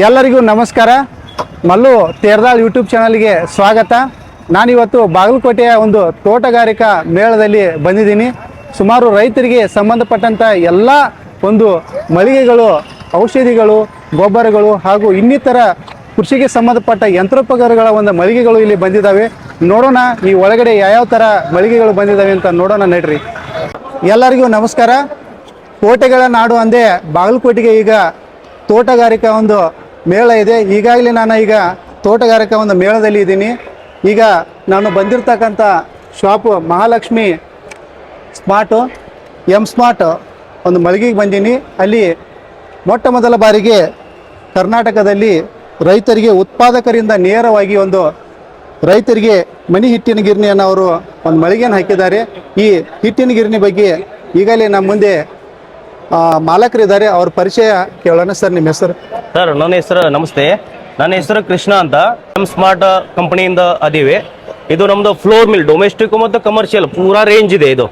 ಎಲ್ಲರಿಗೂ ನಮಸ್ಕಾರ. ಮಲ್ಲು ತೇರ್ದಾಳ್ ಯೂಟ್ಯೂಬ್ ಚಾನಲ್ಗೆ ಸ್ವಾಗತ. ನಾನಿವತ್ತು ಬಾಗಲಕೋಟೆಯ ಒಂದು ತೋಟಗಾರಿಕಾ ಮೇಳದಲ್ಲಿ ಬಂದಿದ್ದೀನಿ. ಸುಮಾರು ರೈತರಿಗೆ ಸಂಬಂಧಪಟ್ಟಂಥ ಎಲ್ಲ ಒಂದು ಮಳಿಗೆಗಳು, ಔಷಧಿಗಳು, ಗೊಬ್ಬರಗಳು ಹಾಗೂ ಇನ್ನಿತರ ಕೃಷಿಗೆ ಸಂಬಂಧಪಟ್ಟ ಯಂತ್ರೋಪಕರಣಗಳ ಒಂದು ಮಳಿಗೆಗಳು ಇಲ್ಲಿ ಬಂದಿದ್ದಾವೆ. ನೋಡೋಣ ಈ ಒಳಗಡೆ ಯಾವ್ಯಾವ ಥರ ಮಳಿಗೆಗಳು ಬಂದಿದ್ದಾವೆ ಅಂತ ನೋಡೋಣ ನಡ್ರಿ. ಎಲ್ಲರಿಗೂ ನಮಸ್ಕಾರ. ಕೋಟೆಗಳ ನಾಡು ಅಂದೇ ಬಾಗಲಕೋಟೆಗೆ ಈಗ ತೋಟಗಾರಿಕಾ ಒಂದು ಮೇಳ ಇದೆ. ಈಗಾಗಲೇ ನಾನು ಈಗ ತೋಟಗಾರಿಕೆ ಒಂದು ಮೇಳದಲ್ಲಿ ಇದ್ದೀನಿ. ಈಗ ನಾನು ಬಂದಿರತಕ್ಕಂಥ shop Mahalakshmi smart M smart ಒಂದು ಮಳಿಗೆಗೆ ಬಂದೀನಿ. ಅಲ್ಲಿ ಮೊಟ್ಟ ಮೊದಲ ಬಾರಿಗೆ ಕರ್ನಾಟಕದಲ್ಲಿ ರೈತರಿಗೆ ಉತ್ಪಾದಕರಿಂದ ನೇರವಾಗಿ ಒಂದು ರೈತರಿಗೆ ಮನಿ ಹಿಟ್ಟಿನ ಗಿರಣಿಯನ್ನು ಅವರು ಒಂದು ಮಳಿಗೆಯನ್ನು ಹಾಕಿದ್ದಾರೆ. ಈ ಹಿಟ್ಟಿನ ಗಿರಣಿ ಬಗ್ಗೆ ಈಗಲೇ ನಮ್ಮ ಮುಂದೆ ಮಾಲಕರಿದ್ದಾರೆ ಅವ್ರ ಪರಿಚಯ ಕೇಳೋಣ ಸರ್ ನಿಮ್ಮ ಹೆಸರು. ಸರ್ ನನ್ನ ಹೆಸರು ನಮಸ್ತೆ. ನನ್ನ ಹೆಸರು ಕೃಷ್ಣ ಅಂತ. ನಮ್ಮ ಸ್ಮಾರ್ಟ್ ಕಂಪನಿಯಿಂದ ಅದೀವಿ. ಇದು ನಮ್ದು ಫ್ಲೋರ್ ಮಿಲ್ ಡೊಮೆಸ್ಟಿಕ್ ಮತ್ತು ಕಮರ್ಷಿಯಲ್ ಪೂರಾ ರೇಂಜ್ ಇದೆ ಇದು.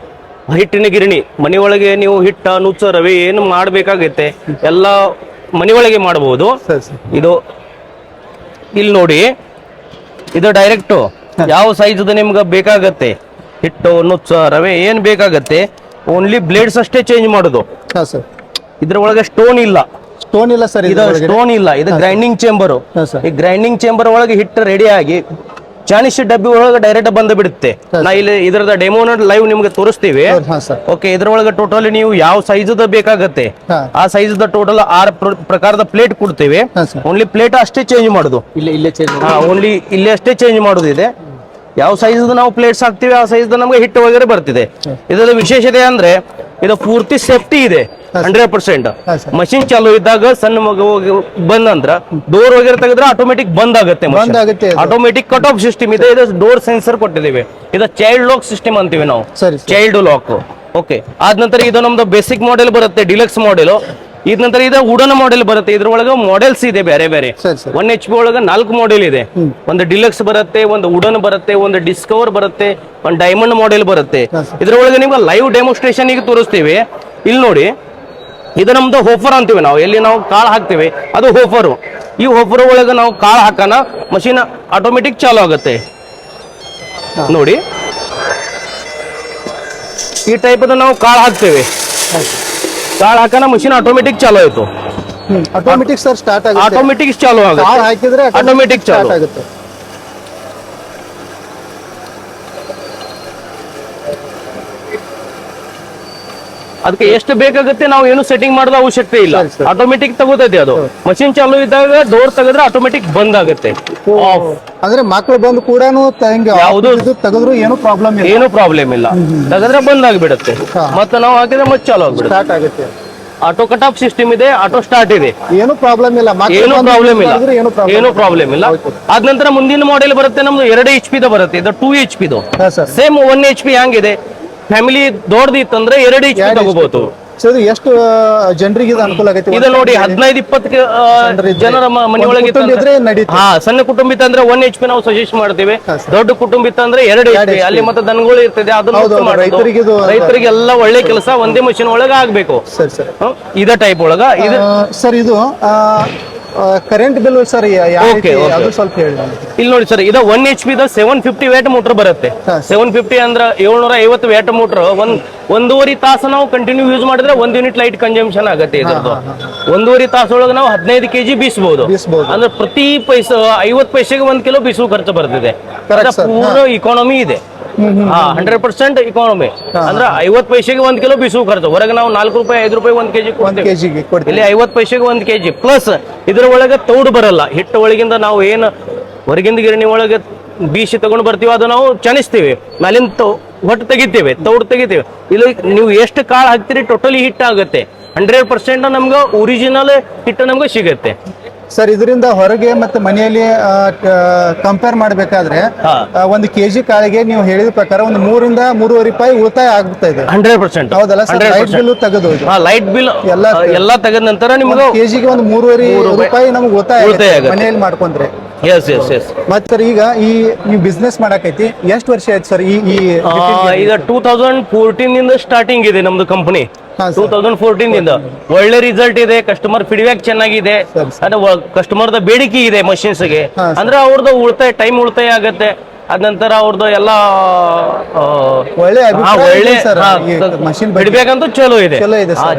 ಹಿಟ್ಟಿನ ಗಿರಣಿ. ಮನೆಯೊಳಗೆ ನೀವು ಹಿಟ್ಟ ನುಚ್ಚ ರವೆ ಏನು ಮಾಡಬೇಕಾಗತ್ತೆ. ಎಲ್ಲ ಮನೆಯೊಳಗೆ ಮಾಡಬಹುದು ಇದು ಇಲ್ಲಿ ನೋಡಿ. ಇದು ಡೈರೆಕ್ಟ್ ಯಾವ ಸೈಜ್ ನಿಮ್ಗೆ ಬೇಕಾಗತ್ತೆ? ಹಿಟ್ಟು ನುಚ್ಚ ರವೆ ಏನು ಬೇಕಾಗತ್ತೆ? ಓನ್ಲಿ ಬ್ಲೇಡ್ಸ್ ಅಷ್ಟೇ ಚೇಂಜ್ ಮಾಡೋದು. ಹಾಂ ಸರ್ ಇದ್ರ ಒಳಗೆ ಸ್ಟೋನ್ ಇಲ್ಲ. ಸ್ಟೋನ್ ಇಲ್ಲ ಸರ್ ಇದು ಸ್ಟೋನ್ ಇಲ್ಲ ಇದು ಗ್ರೈಂಡಿಂಗ್ ಚೇಂಬರ್. ಈ ಗ್ರೈಂಡಿಂಗ್ ಚೇಂಬರ್ ಒಳಗೆ ಹಿಟ್ಟು ರೆಡಿ ಆಗಿ ಚಾನಿಶ್ ಡಬ್ಬಿ ಒಳಗೆ ಡೈರೆಕ್ಟ್ ಬಂದು ಬಿಡುತ್ತೆ. ನಾ ಇಲ್ಲಿ ಇದರದ ಡೆಮೋನ ಲೈವ್ ನಿಮ್ಗೆ ತೋರಿಸ್ತೀವಿ. ಓಕೆ ಇದ್ರೊಳಗೆ ಟೋಟಲ್ ನೀವು ಯಾವ ಸೈಜ್ ಬೇಕಾಗತ್ತೆ. ಆ ಸೈಜ್ ಟೋಟಲ್ ಆರ್ ಪ್ರ- ಪ್ರಕಾರದ ಪ್ಲೇಟ್ ಕೊಡ್ತೇವೆ. ಓನ್ಲಿ ಪ್ಲೇಟ್ ಅಷ್ಟೇ ಚೇಂಜ್ ಮಾಡುದು. ಓನ್ಲಿ ಇಲ್ಲಿ ಅಷ್ಟೇ ಚೇಂಜ್ ಮಾಡೋದು. ಇದೆ ಯಾವ ಸೈಜ್ ನಾವು ಪ್ಲೇಟ್ಸ್ ಹಾಕ್ತಿವಿ ಆ ಸೈಜ್ ನಮಗೆ ಹಿಟ್ಟು ವಗೇರೆ ಬರ್ತಿದೆ. ಇದರ ವಿಶೇಷತೆ ಅಂದ್ರೆ ಇದು ಪೂರ್ತಿ ಸೇಫ್ಟಿ ಇದೆ ಹಂಡ್ರೆಡ್ ಪರ್ಸೆಂಟ್ ಮಷಿನ್ ಚಾಲು ಇದ್ದಾಗ ಸಣ್ಣ ಮಗು ಬಂದ್ ಅಂದ್ರ ಡೋರ್ ವಗೇರೆ ತೆಗೆದ್ರೆ ಆಟೋಮೆಟಿಕ್ ಬಂದ್ ಆಗುತ್ತೆ ಆಟೋಮೆಟಿಕ್ ಕಟ್ ಆಫ್ ಸಿಸ್ಟಮ್ ಇದೆ ಇದು ಡೋರ್ ಸೆನ್ಸರ್ ಕೊಟ್ಟಿದ್ದೀವಿ. ಇದು ಚೈಲ್ಡ್ ಲಾಕ್ ಸಿಸ್ಟಮ್ ಅಂತೀವಿ ನಾವು. ಚೈಲ್ಡ್ ಲಾಕ್ ಓಕೆ ಆದ ನಂತರ ಇದು ನಮ್ದು ಬೇಸಿಕ್ ಮಾಡೆಲ್ ಬರುತ್ತೆ ಡಿಲಕ್ಸ್ ಮಾಡೆಲ್ ಇದ ನಂತರ ಇದು ವುಡನ್ ಮಾಡೆಲ್ ಬರುತ್ತೆ. ಇದ್ರೊಳಗೆ ಮಾಡೆಲ್ಸ್ ಇದೆ ಬೇರೆ ಬೇರೆ. ಒನ್ ಎಚ್ ಪಿ ಒಳಗ ನಾಲ್ಕು ಮಾಡೆಲ್ ಇದೆ. ಒಂದು ಡಿಲಕ್ಸ್ ಬರುತ್ತೆ ಒಂದು ಉಡನ್ ಬರುತ್ತೆ ಒಂದು ಡಿಸ್ಕವರ್ ಬರುತ್ತೆ ಒಂದು ಡೈಮಂಡ್ ಮಾಡೆಲ್ ಬರುತ್ತೆ. ಇದ್ರೊಳಗೆ ನಿಮ್ಗೆ ಲೈವ್ ಡೆಮೋಸ್ಟ್ರೇಷನ್ ಈಗ ತೋರಿಸ್ತೀವಿ. ಇಲ್ಲಿ ನೋಡಿ ಇದು ನಮ್ದು ಹೋಫರ್ ಅಂತೀವಿ ನಾವು. ಎಲ್ಲಿ ನಾವು ಕಾಳು ಹಾಕ್ತೀವಿ ಅದು ಹೋಫರ್ ಈ ಹೋಫರ್ ಒಳಗೆ ನಾವು ಕಾಳು ಹಾಕೋಣ ಮಷೀನ್ ಆಟೋಮೆಟಿಕ್ ಚಾಲು ಆಗುತ್ತೆ. ನೋಡಿ. ಈ ಟೈಪ್ ನಾವು ಕಾಳು ಹಾಕ್ತೇವೆ. ಕಾಳು ಹಾಕೋಣ ಮಷೀನ್ ಆಟೋಮೆಟಿಕ್ ಚಾಲು ಆಯ್ತು. ಆಟೋಮೆಟಿಕ್ ಸರ್ ಸ್ಟಾರ್ಟ್ ಆಗುತ್ತೆ. ಆಟೋಮೆಟಿಕ್ ಚಾಲು ಕಾಳು ಆಗುತ್ತೆ ಹಾಕಿದ್ರೆ Automatic ಸ್ಟಾರ್ಟ್ ಆಗುತ್ತೆ. ಅದಕ್ಕೆ ಎಷ್ಟು ಬೇಕಾಗುತ್ತೆ ನಾವು ಏನು ಸೆಟ್ಟಿಂಗ್ ಮಾಡೋದು ಅವಶ್ಯಕತೆ ಇಲ್ಲ. ಆಟೋಮೆಟಿಕ್ ತಗೋತೈತಿ ಅದು. ಮಷಿನ್ ಚಾಲು ಇದ್ದಾಗ ಡೋರ್ ತೆಗೆದ್ರೆ ಆಟೋಮೆಟಿಕ್ ಬಂದ್ ಆಗುತ್ತೆ ಅಂದ್ರೆ ಮಕ್ಳು ಬಂದು ಕೂಡ ತೆಗೆದ್ರು ಏನು ಪ್ರಾಬ್ಲಮ್ ಇಲ್ಲ. ಏನು ಪ್ರಾಬ್ಲಮ್ ಇಲ್ಲ. ತೆಗೆದ್ರೆ ಬಂದ್ ಆಗಿಬಿಡುತ್ತೆ. ಮತ್ತೆ ನಾವು ಹಾಕಿದ್ರೆ ಮತ್ತೆ ಚಾಲು ಆಗ್ಬಿಡುತ್ತೆ. ಸ್ಟಾರ್ಟ್ ಆಗುತ್ತೆ. ಆಟೋ ಕಟ್ ಆಫ್ ಸಿಸ್ಟಮ್ ಇದೆ ಆಟೋ ಸ್ಟಾರ್ಟ್ ಇದೆ. ಏನು ಪ್ರಾಬ್ಲಮ್ ಇಲ್ಲ. ಏನು ಪ್ರಾಬ್ಲಮ್ ಇಲ್ಲ. ಏನು ಪ್ರಾಬ್ಲಮ್ ಇಲ್ಲ. ಅದ ನಂತರ ಮುಂದಿನ ಮಾಡೆಲ್ ಬರುತ್ತೆ ನಮ್ದು ಎರಡು ಎಚ್ ಪಿ ಬರುತ್ತೆ. ಇದು two H sir. Same one H P ಹಂಗಿದೆ ಫ್ಯಾಮಿಲಿ ದೊಡ್ಡದಿತ್ತಂದ್ರೆ ಎರಡು ಎಚ್ ಪಿ ತಗೋಬಹುದು ಇದು ಎಷ್ಟು ಜನರಿಗೆ ಇದು ಅನುಕೂಲ ಆಗೈತಿ ಇದು ನೋಡಿ ಹದಿನೈದು ಇಪ್ಪತ್ತು ಜನರ ಮನೆಯೊಳಗೆ. ಹಾ ಸಣ್ಣ ಕುಟುಂಬ ಇತ್ತಂದ್ರೆ ಒನ್ ಎಚ್ ಪಿ ನಾವು ಸಜೆಸ್ಟ್ ಮಾಡ್ತೀವಿ. ದೊಡ್ಡ ಕುಟುಂಬ ಇತ್ತಂದ್ರೆ ಎರಡು ಎಚ್ ಪಿ ಅಲ್ಲಿ ಮತ್ತೆ ದನಗಳು ಇರ್ತದೆ ಅದನ್ನ ರೈತರಿಗೆ ಎಲ್ಲ ಒಳ್ಳೆ ಕೆಲಸ ಒಂದೇ ಮಷಿನ್ ಒಳಗ ಆಗ್ಬೇಕು. ಸರಿ ಸರ್. ಇದ ಟೈಪ್ ಒಳಗ. ಇದು ಸರ್ ಇದು ಕರೆಂಟ್ ಬಿಲ್ ಸರ್. ಅದು ಸ್ವಲ್ಪ ಹೇಳಿ ಇಲ್ಲಿ ನೋಡಿ ಸರ್ ಇದು one H P seven fifty watt motor ಬರುತ್ತೆ. ಸೆವೆನ್ ಫಿಫ್ಟಿ ಅಂದ್ರೆ ಏಳ್ನೂರ ಐವತ್ತು ವ್ಯಾಟ್ ಮೋಟರ್ ಒಂದ್ ಒಂದೂವರೆ ತಾಸು ನಾವು ಕಂಟಿನ್ಯೂ ಯೂಸ್ ಮಾಡಿದ್ರೆ ಒಂದ್ ಯೂನಿಟ್ ಲೈಟ್ ಕನ್ಸಂಪ್ಷನ್ ಆಗುತ್ತೆ ಇದ್ರದ್ದು. ಒಂದೂವರೆ ತಾಸೊಳಗೆ ನಾವು ಹದಿನೈದು ಕೆಜಿ ಬೀಸಬಹುದು. ಅಂದ್ರೆ ಪ್ರತಿ ಪೈಸ ಐವತ್ತು ಪೈಸೆಗೆ ಒಂದ್ ಕಿಲೋ ಬೀಸುವ ಖರ್ಚು ಬರ್ತಿದೆ. ಪೂರ ಇಕಾನಮಿ ಇದೆ. ಹಂಡ್ರೆಡ್ ಪರ್ಸೆಂಟ್ ಇಕಾನಮಿ ಅಂದ್ರೆ ಐವತ್ತು ಪೈಸೆಗೆ ಒಂದ್ ಕಿಲೋ ಬಿಸು ಖರ್ಚು. ಹೊರಗೆ ನಾವು ನಾಲ್ಕು ರೂಪಾಯಿ ಐದು ರೂಪಾಯಿ ಒಂದ್ ಕೆಜಿ ಕೆಜಿಗೆ ಕೊಡ್ತೀವಿ. ಇಲ್ಲಿ ಐವತ್ತು ಪೈಸೆಗೆ ಒಂದ್ ಕೆಜಿ ಪ್ಲಸ್ ಇದ್ರ ಒಳಗೆ ತೌಡು ಬರಲ್ಲ. ಹಿಟ್ಟು ಒಳಗಿಂದ ನಾವು ಏನು ಹೊರಗಿಂದ ಗಿರಣಿ ಒಳಗೆ ಬೀಸಿ ತಗೊಂಡು ಬರ್ತೀವಿ ಅದು ನಾವು ಚಣಿಸ್ತೀವಿ ಮೇಲಿಂದ ಹೊಟ್ಟು ತೆಗಿತೇವೆ ತೌಡು ತೆಗಿತೇವೆ. ಇಲ್ಲಿ ನೀವು ಎಷ್ಟು ಕಾಳು ಹಾಕ್ತೀರಿ ಟೋಟಲಿ ಹಿಟ್ ಆಗುತ್ತೆ. ಹಂಡ್ರೆಡ್ ಪರ್ಸೆಂಟ್ ನಮ್ಗೆ ಒರಿಜಿನಲ್ ಹಿಟ್ಟು ನಮ್ಗೆ ಸಿಗುತ್ತೆ. ಸರ್ ಇದರಿಂದ ಹೊರಗೆ ಮತ್ತೆ ಮನೆಯಲ್ಲಿ ಕಂಪೇರ್ ಮಾಡಬೇಕಾದ್ರೆ ಒಂದು ಕೆಜಿ ಕಾಳಿಗೆ ನೀವು ಹೇಳಿದ ಪ್ರಕಾರ ಒಂದು ಮೂರಿಂದ ಮೂರುವರೆ ರೂಪಾಯಿ ಉಳಿತಾಯ ಆಗ್ತಾ ಇದೆ. Hundred percent. ಹೌದಲ್ಲ ಸರ್? ಲೈಟ್ ಬಿಲ್ ತೆಗೆದು ಲೈಟ್ ಬಿಲ್ ಎಲ್ಲ ಎಲ್ಲ ತೆಗೆದ ನಂತರ ನಿಮ್ಗೆ ಕೆಜಿಗೆ ಒಂದು ಮೂರುವರೆ ರೂಪಾಯಿ ನಮ್ಗೆ ಉಳಿತಾಯ. ಮನೆಯಲ್ಲಿ ಮಾಡ್ಕೊಂಡ್ರೆ. ಎಸ್ ಎಸ್ ಎಸ್ ಮತ್ತೆ ಸರ್ ಈಗ ಈ ನೀವು ಬಿಸ್ನೆಸ್ ಮಾಡಕೈತಿ. ಎಷ್ಟು ವರ್ಷ ಆಯ್ತು ಸರ್ ಈ ಈಗ ಟೂ ತೌಸಂಡ್ ಫೋರ್ಟೀನ್ ಇಂದ ಸ್ಟಾರ್ಟಿಂಗ್ ಇದೆ ನಮ್ದು ಕಂಪನಿ ಟೂ ತೌಸಂಡ್ ಫೋರ್ಟೀನ್ ಇಂದ ಒಳ್ಳೆ ರಿಸಲ್ಟ್ ಇದೆ ಕಸ್ಟಮರ್ ಫೀಡ್ಬ್ಯಾಕ್ ಚೆನ್ನಾಗಿದೆ. ಕಸ್ಟಮರ್ ಬೇಡಿಕೆ ಇದೆ machines ಗೆ. ಅಂದ್ರೆ ಅವ್ರದ್ದು ಉಳಿತಾಯ ಟೈಮ್ ಉಳಿತಾಯ ಆಗತ್ತೆ. ಅದ ನಂತರ ಅವ್ರದ್ದು ಎಲ್ಲ ಒಳ್ಳೆ ಒಳ್ಳೆ ಮಷಿನ್ ಬಿಡ್ಬೇಕಂತೂ ಚಲೋ ಇದೆ.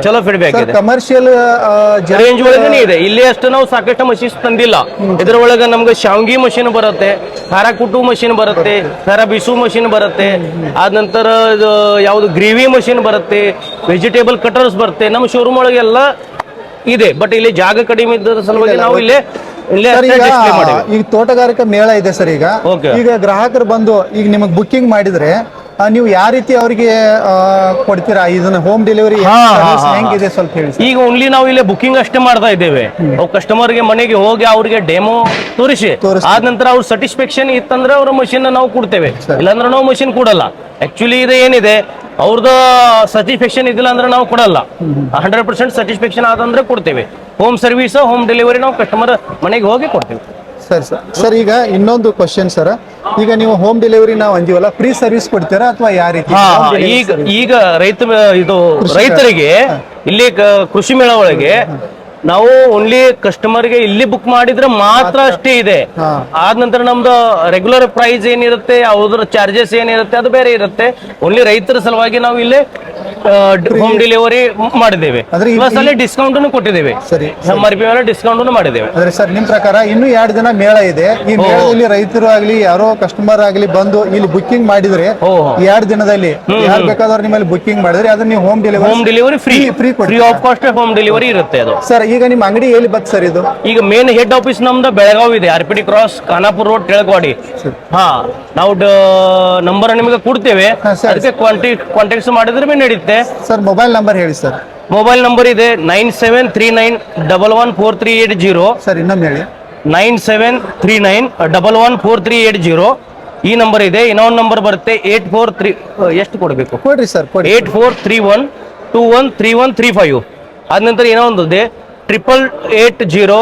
ಚಲೋ ಫೀಡ್ಬ್ಯಾಕ್ ಇದೆ ಕಮರ್ಷಿಯಲ್ ರೇಂಜ್ ಒಳಗನೆ ಇದೆ. ಇಲ್ಲಿ ಅಷ್ಟು ನಾವು ಸಾಕಷ್ಟು ಮಷೀನ್ಸ್ ತಂದಿಲ್ಲ. ಇದ್ರ ಒಳಗ ನಮ್ಗೆ ಶಾವ್ಗಿ ಮಷೀನ್ ಬರುತ್ತೆ ಖಾರ ಕುಟ್ಟು ಮಷೀನ್ ಬರುತ್ತೆ ಖಾರ ಬಿಸು ಮಷೀನ್ ಬರುತ್ತೆ ಆದ ನಂತರ ಇದು ಯಾವ್ದು ಗ್ರೇವಿ ಮಷೀನ್ ಬರುತ್ತೆ ವೆಜಿಟೇಬಲ್ ಕಟರ್ಸ್ ಬರುತ್ತೆ. ನಮ್ಮ ಶೋರೂಮ್ ಒಳಗೆಲ್ಲ ಇದೆ. ಬಟ್ ಇಲ್ಲಿ ಜಾಗ ಕಡಿಮೆ ಇದ್ದ ಸಲುವಾಗಿ ನಾವು ಇಲ್ಲೇ ಈಗ ತೋಟಗಾರಿಕಾ ಮೇಳ ಇದೆ ಸರ್ ಈಗ. ಈಗ ಗ್ರಾಹಕರು ಬಂದು ಈಗ ನಿಮಗೆ ಬುಕ್ಕಿಂಗ್ ಮಾಡಿದ್ರೆ ನೀವು ಯಾವ ರೀತಿ ಅವರಿಗೆ ಕೊಡ್ತೀರಾ? ಇದನ್ನ ಹೋಮ್ ಡೆಲಿವರಿ. ಹೆಂಗಿದೆ ಸ್ವಲ್ಪ ಹೇಳಿ ಈಗ ಓನ್ಲಿ ನಾವು ಇಲ್ಲಿ ಬುಕಿಂಗ್ ಅಷ್ಟೇ ಮಾಡ್ತಾ ಇದ್ದೇವೆ. ಕಸ್ಟಮರ್ ಕಸ್ಟಮರ್ಗೆ ಮನೆಗೆ ಹೋಗಿ ಅವ್ರಿಗೆ ಡೆಮೋ ತೋರಿಸಿ. ಆದ ನಂತರ ಅವ್ರ ಸ್ಯಾಟಿಸ್ಫ್ಯಾಕ್ಷನ್ ಇತ್ತಂದ್ರೆ ಅವ್ರ ಮಷಿನ್ ನಾವು ಕೊಡ್ತೇವೆ. ಇಲ್ಲಾಂದ್ರೆ ನಾವು ಮಷಿನ್ ಕೊಡಲ್ಲ. ಆಕ್ಚುಲಿ ಇದು ಏನಿದೆ? ಅವ್ರದ್ದು ಸರ್ಟಿಫಿಕೇಶನ್ ಇದಿಲ್ಲ ಅಂದ್ರೆ ನಾವು ಕೊಡಲ್ಲ. ಹಂಡ್ರೆಡ್ ಪರ್ಸೆಂಟ್ ಸರ್ಟಿಫಿಕೇಶನ್ ಆದಂದ್ರೆ ಕೊಡ್ತೇವೆ. ಹೋಮ್ ಸರ್ವಿಸ್ ಹೋಮ್ ಡೆಲಿವರಿ ನಾವು ಕಸ್ಟಮರ್ ಮನೆಗೆ ಹೋಗಿ ಕೊಡ್ತೇವೆ. ಸರಿ ಸರ್ ಸರ್ ಈಗ ಇನ್ನೊಂದು ಕ್ವಶನ್ ಸರ್. ಈಗ ನೀವು ಹೋಮ್ ಡೆಲಿವರಿ ನಾವು ಅಂದೀವಲ್ಲ ಫ್ರೀ ಸರ್ವಿಸ್ ಕೊಡ್ತೀರಾ ಅಥವಾ ಯಾವ ರೀತಿ? ಈಗ ಈಗ ರೈತ ಇದು ರೈತರಿಗೆ ಇಲ್ಲಿ ಕೃಷಿ ಮೇಳ ಒಳಗೆ ನಾವು ಓನ್ಲಿ ಕಸ್ಟಮರ್ಗೆ ಇಲ್ಲಿ ಬುಕ್ ಮಾಡಿದ್ರೆ ಮಾತ್ರ ಅಷ್ಟೇ ಇದೆ. ಆದ ನಂತರ ನಮ್ದು ರೆಗ್ಯುಲರ್ ಪ್ರೈಸ್ ಏನಿರುತ್ತೆ ಅದ್ರ ಚಾರ್ಜಸ್ ಏನಿರುತ್ತೆ ಅದು ಬೇರೆ ಇರುತ್ತೆ. ಓನ್ಲಿ ರೈತರ ಸಲುವಾಗಿ ನಾವು ಇಲ್ಲಿ ಹೋಮ್ ಡೆಲಿವರಿ ಮಾಡಿದ್ದೇವೆ. ಪ್ಲಸ್ ಅಲ್ಲಿ ಡಿಸ್ಕೌಂಟ್ ಕೊಟ್ಟಿದ್ದೇವೆ. ಆರ್ ಪಿ ಮೇಲೆ ಡಿಸ್ಕೌಂಟ್ ಮಾಡಿದ್ದೇವೆ. ಅಂದ್ರೆ ಸರ್ ನಿಮ್ ಪ್ರಕಾರ ಇನ್ನು ಎರಡು ದಿನ ಮೇಳ ಇದೆ. ಈ ಮೇಳದಲ್ಲಿ ರೈತರು ಆಗ್ಲಿ ಯಾರೋ ಕಸ್ಟಮರ್ ಆಗ್ಲಿ ಬಂದು ಇಲ್ಲಿ ಬುಕ್ಕಿಂಗ್ ಮಾಡಿದ್ರೆ. ಎರಡು ದಿನದಲ್ಲಿ ಯಾರು ಬೇಕಾದವ್ರು ನಿಮ್ಮಲ್ಲಿ ಬುಕ್ಕಿಂಗ್ ಮಾಡಿದ್ರೆ ಅದನ್ನ ನೀವು home delivery home delivery free free free of cost home delivery ಇರುತ್ತೆ ಅದು. ಸರ್ ಈಗ ನಿಮ್ಮ ಅಂಗಡಿ ಎಲ್ಲಿ ಬತ್ ಸರ್ ಇದು? ಈಗ ಮೇನ್ ಹೆಡ್ ಆಫೀಸ್ ನಮ್ದು ಬೆಳಗಾವ್ ಇದೆ R P D cross Khanapur road Kelagavadi. ಹಾ ನಾವು ನಂಬರ್ ನಿಮಗೆ ಕೊಡ್ತೇವೆ. ಹಾ, ಸರಿ. ಅದಕ್ಕೆ ಕಾಂಟ್ಯಾಕ್ಟ್ ಕಾಂಟ್ಯಾಕ್ಟ್ಸ್ ಮಾಡಿದ್ರೆ ಬಿ ನಡೆಯುತ್ತೆ ಸರ್ ಮೊಬೈಲ್ ನಂಬರ್ ಹೇಳಿ ಸರ್. ಮೊಬೈಲ್ ನಂಬರ್ ಇದೆ nine seven three nine double one four three eight zero. Sir ಇನ್ನೊಮ್ಮೆ ಹೇಳಿ. Nine seven three nine double one four three eight zero. ಈ ನಂಬರ್ ಇದೆ ಇನ್ನೊಂದು ನಂಬರ್ ಬರುತ್ತೆ ಏಟ್ ಫೋರ್ ತ್ರೀ ಎಷ್ಟು ಕೊಡಬೇಕು? ಕೊಡ್ರಿ ಸರ್ ಕೊಡಿ eight four three one two one three one three five. ಆದ ನಂತರ ಏನೋ ಒಂದು ಇದೆ triple eight zero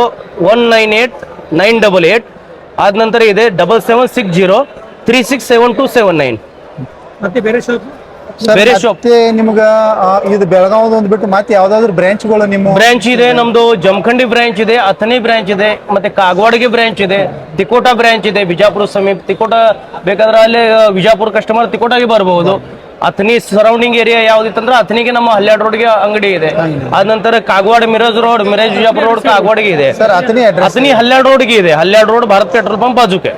one nine eight nine double eight ಆದ ನಂತರ ಇದೆ double seven six zero three six seven two seven nine sir ಬೇರೆ ಶಾಪ್ ಮತ್ತೆ ಶಾಪ್ ಆ, ಇದು ಬೆಳಗಾವದ ಒಂದು ಬಿಟ್ಟು ಮತ್ತೆ ಯಾವ್ದಾದ್ರು ಬ್ರಾಂಚ್ಗಳು ನಿಮ್ಮ ಬ್ರಾಂಚ್ ಇದೆ ನಮ್ದು ಜಮಖಂಡಿ ಬ್ರಾಂಚ್ ಇದೆ ಅಥನಿ ಬ್ರಾಂಚ್ ಇದೆ ಮತ್ತೆ ಕಾಗವಾಡಿಗೆ ಬ್ರಾಂಚ್ ಇದೆ ತಿಕೋಟಾ ಬ್ರಾಂಚ್ ಇದೆ ಬಿಜಾಪುರ ಸಮೀಪ ತಿಕೋಟ ಬೇಕಾದ್ರೆ ಅಲ್ಲಿ ವಿಜಾಪುರ ಕಸ್ಟಮರ್ ತಿಕೋಟಾಗಿ ಬರಬಹುದು ಅಥಣಿ ಸರೌಂಡಿಂಗ್ ಏರಿಯಾ ಯಾವ್ದಿತ್ತಂದ್ರೆ ಅಥನಿಗೆ ನಮ್ಮ ಹಲ್ಯಾಡ್ ರೋಡ್ಗೆ ಅಂಗಡಿ ಇದೆ. ಅದ ನಂತರ ಕಾಗವಾಡ ಮಿರಜ್ ರೋಡ್ ಮಿರಜ್ ವಿಜಾಪುರ ರೋಡ್ ಕಾಗವಾಡಿಗೆ ಇದೆ. ಸರ್ ಅತನಿ ಅಡ್ರೆಸ್ ಅಥಣಿ ಹಲ್ಯಾಡ್ ರೋಡ್ಗೆ ಇದೆ. Halyad road Bharat petrol pump ಬಾಜುಕೆ.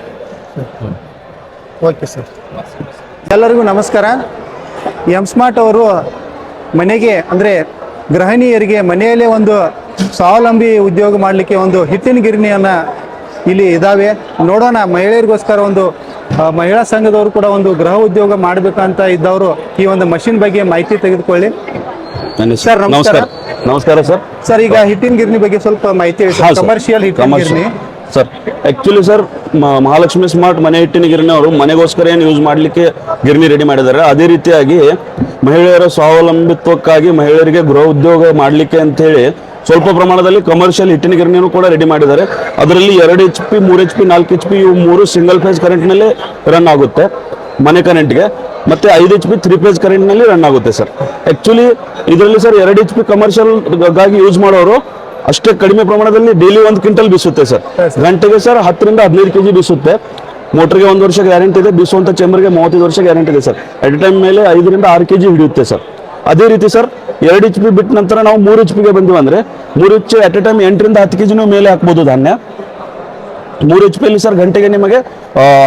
Okay sir. ಎಲ್ಲರಿಗೂ ನಮಸ್ಕಾರ. ಎಂ ಸ್ಮಾರ್ಟ್ ಅವರು ಮನೆಗೆ ಅಂದರೆ ಗೃಹಿಣಿಯರಿಗೆ ಮನೆಯಲ್ಲೇ ಒಂದು ಸ್ವಾವಲಂಬಿ ಉದ್ಯೋಗ ಮಾಡಲಿಕ್ಕೆ ಒಂದು ಹಿಟ್ಟಿನ ಗಿರಣಿಯನ್ನು ಇಲ್ಲಿ ಇದ್ದಾವೆ ನೋಡೋಣ ಮಹಿಳೆಯರಿಗೋಸ್ಕರ ಒಂದು ಮಹಿಳಾ ಸಂಘದವರು ಕೂಡ ಒಂದು ಗೃಹ ಉದ್ಯೋಗ ಮಾಡಬೇಕಂತ ಇದ್ದವರು ಈ ಒಂದು ಮಷಿನ್ ಬಗ್ಗೆ ಮಾಹಿತಿ ತೆಗೆದುಕೊಳ್ಳಿ. ಸರ್, ನಮಸ್ಕಾರ. ನಮಸ್ಕಾರ. ಸರ್. ಸರ್ ಈಗ ಹಿಟ್ಟಿನ ಗಿರಣಿ ಬಗ್ಗೆ ಸ್ವಲ್ಪ ಮಾಹಿತಿ ಹೇಳಿ ಕಮರ್ಷಿಯಲ್ ಹಿಟ್ಟಿನ ಗಿರಣಿ sir actually sir Mahalakshmi smart ಮನೆ ಹಿಟ್ಟಿನ ಗಿರಣಿ ಅವರು ಮನೆಗೋಸ್ಕರ ಏನು ಯೂಸ್ ಮಾಡಲಿಕ್ಕೆ ಗಿರಣಿ ರೆಡಿ ಮಾಡಿದ್ದಾರೆ. ಅದೇ ರೀತಿಯಾಗಿ ಮಹಿಳೆಯರ ಸ್ವಾವಲಂಬಿತ್ವಕ್ಕಾಗಿ ಮಹಿಳೆಯರಿಗೆ ಗೃಹ ಉದ್ಯೋಗ ಮಾಡಲಿಕ್ಕೆ ಅಂತ ಹೇಳಿ ಸ್ವಲ್ಪ ಪ್ರಮಾಣದಲ್ಲಿ ಕಮರ್ಷಿಯಲ್ ಹಿಟ್ಟಿನ ಗಿರಣಿಯನ್ನು ಕೂಡ ರೆಡಿ ಮಾಡಿದ್ದಾರೆ. ಅದರಲ್ಲಿ ಎರಡು ಎಚ್ ಪಿ ಮೂರು ಎಚ್ ಪಿ ನಾಲ್ಕು ಎಚ್ ಪಿ ಇವು ಮೂರು ಸಿಂಗಲ್ ಫೇಸ್ ಕರೆಂಟ್ನಲ್ಲಿ ರನ್ ಆಗುತ್ತೆ ಮನೆ ಕರೆಂಟ್ಗೆ ಮತ್ತೆ ಐದು ಎಚ್ ಪಿ ತ್ರೀ ಫೇಸ್ ಕರೆಂಟ್ನಲ್ಲಿ ರನ್ ಆಗುತ್ತೆ ಸರ್ ಆ್ಯಕ್ಚುಲಿ ಇದರಲ್ಲಿ ಸರ್ ಎರಡು ಎಚ್ ಪಿ ಕಮರ್ಷಿಯಲ್ಗಾಗಿ ಯೂಸ್ ಮಾಡೋರು ಅಷ್ಟೇ ಕಡಿಮೆ ಪ್ರಮಾಣದಲ್ಲಿ ಡೈಲಿ ಒಂದು ಕ್ವಿಂಟಲ್ ಬೀಸುತ್ತೆ ಸರ್ ಗಂಟೆಗೆ ಸರ್ ಹತ್ತರಿಂದ ಹದಿನೈದು ಕೆಜಿ ಬೀಸುತ್ತೆ. ಮೋಟರ್ಗೆ ಒಂದು ವರ್ಷ ಗ್ಯಾರಂಟಿ ಇದೆ ಬೀಸುವಂಥ ಚೇಂಬರ್ಗೆ ಮೂವತ್ತೈದು ವರ್ಷ ಗ್ಯಾರಂಟಿ ಇದೆ ಸರ್ ಎಟ್ ಟೈಮ್ ಮೇಲೆ ಐದರಿಂದ ಆರು ಕೆಜಿ ಹಿಡಿಯುತ್ತೆ ಸರ್ ಅದೇ ರೀತಿ ಸರ್, ಎರಡು ಎಚ್ ಪಿ ಬಿಟ್ಟ ನಂತರ ನಾವು ಮೂರು ಎಚ್ ಪಿಗೆ ಬಂದಿವಿ ಅಂದರೆ ಮೂರು ಎಚ್ ಅಟ್ ಎ ಟೈಮ್ ಎಂಟರಿಂದ ಹತ್ತು ಕೆಜಿ ಮೇಲೆ ಹಾಕ್ಬೋದು ಧಾನ್ಯ. ಮೂರು ಎಚ್ ಪಿಯಲ್ಲಿ ಸರ್ ಗಂಟೆಗೆ ನಿಮಗೆ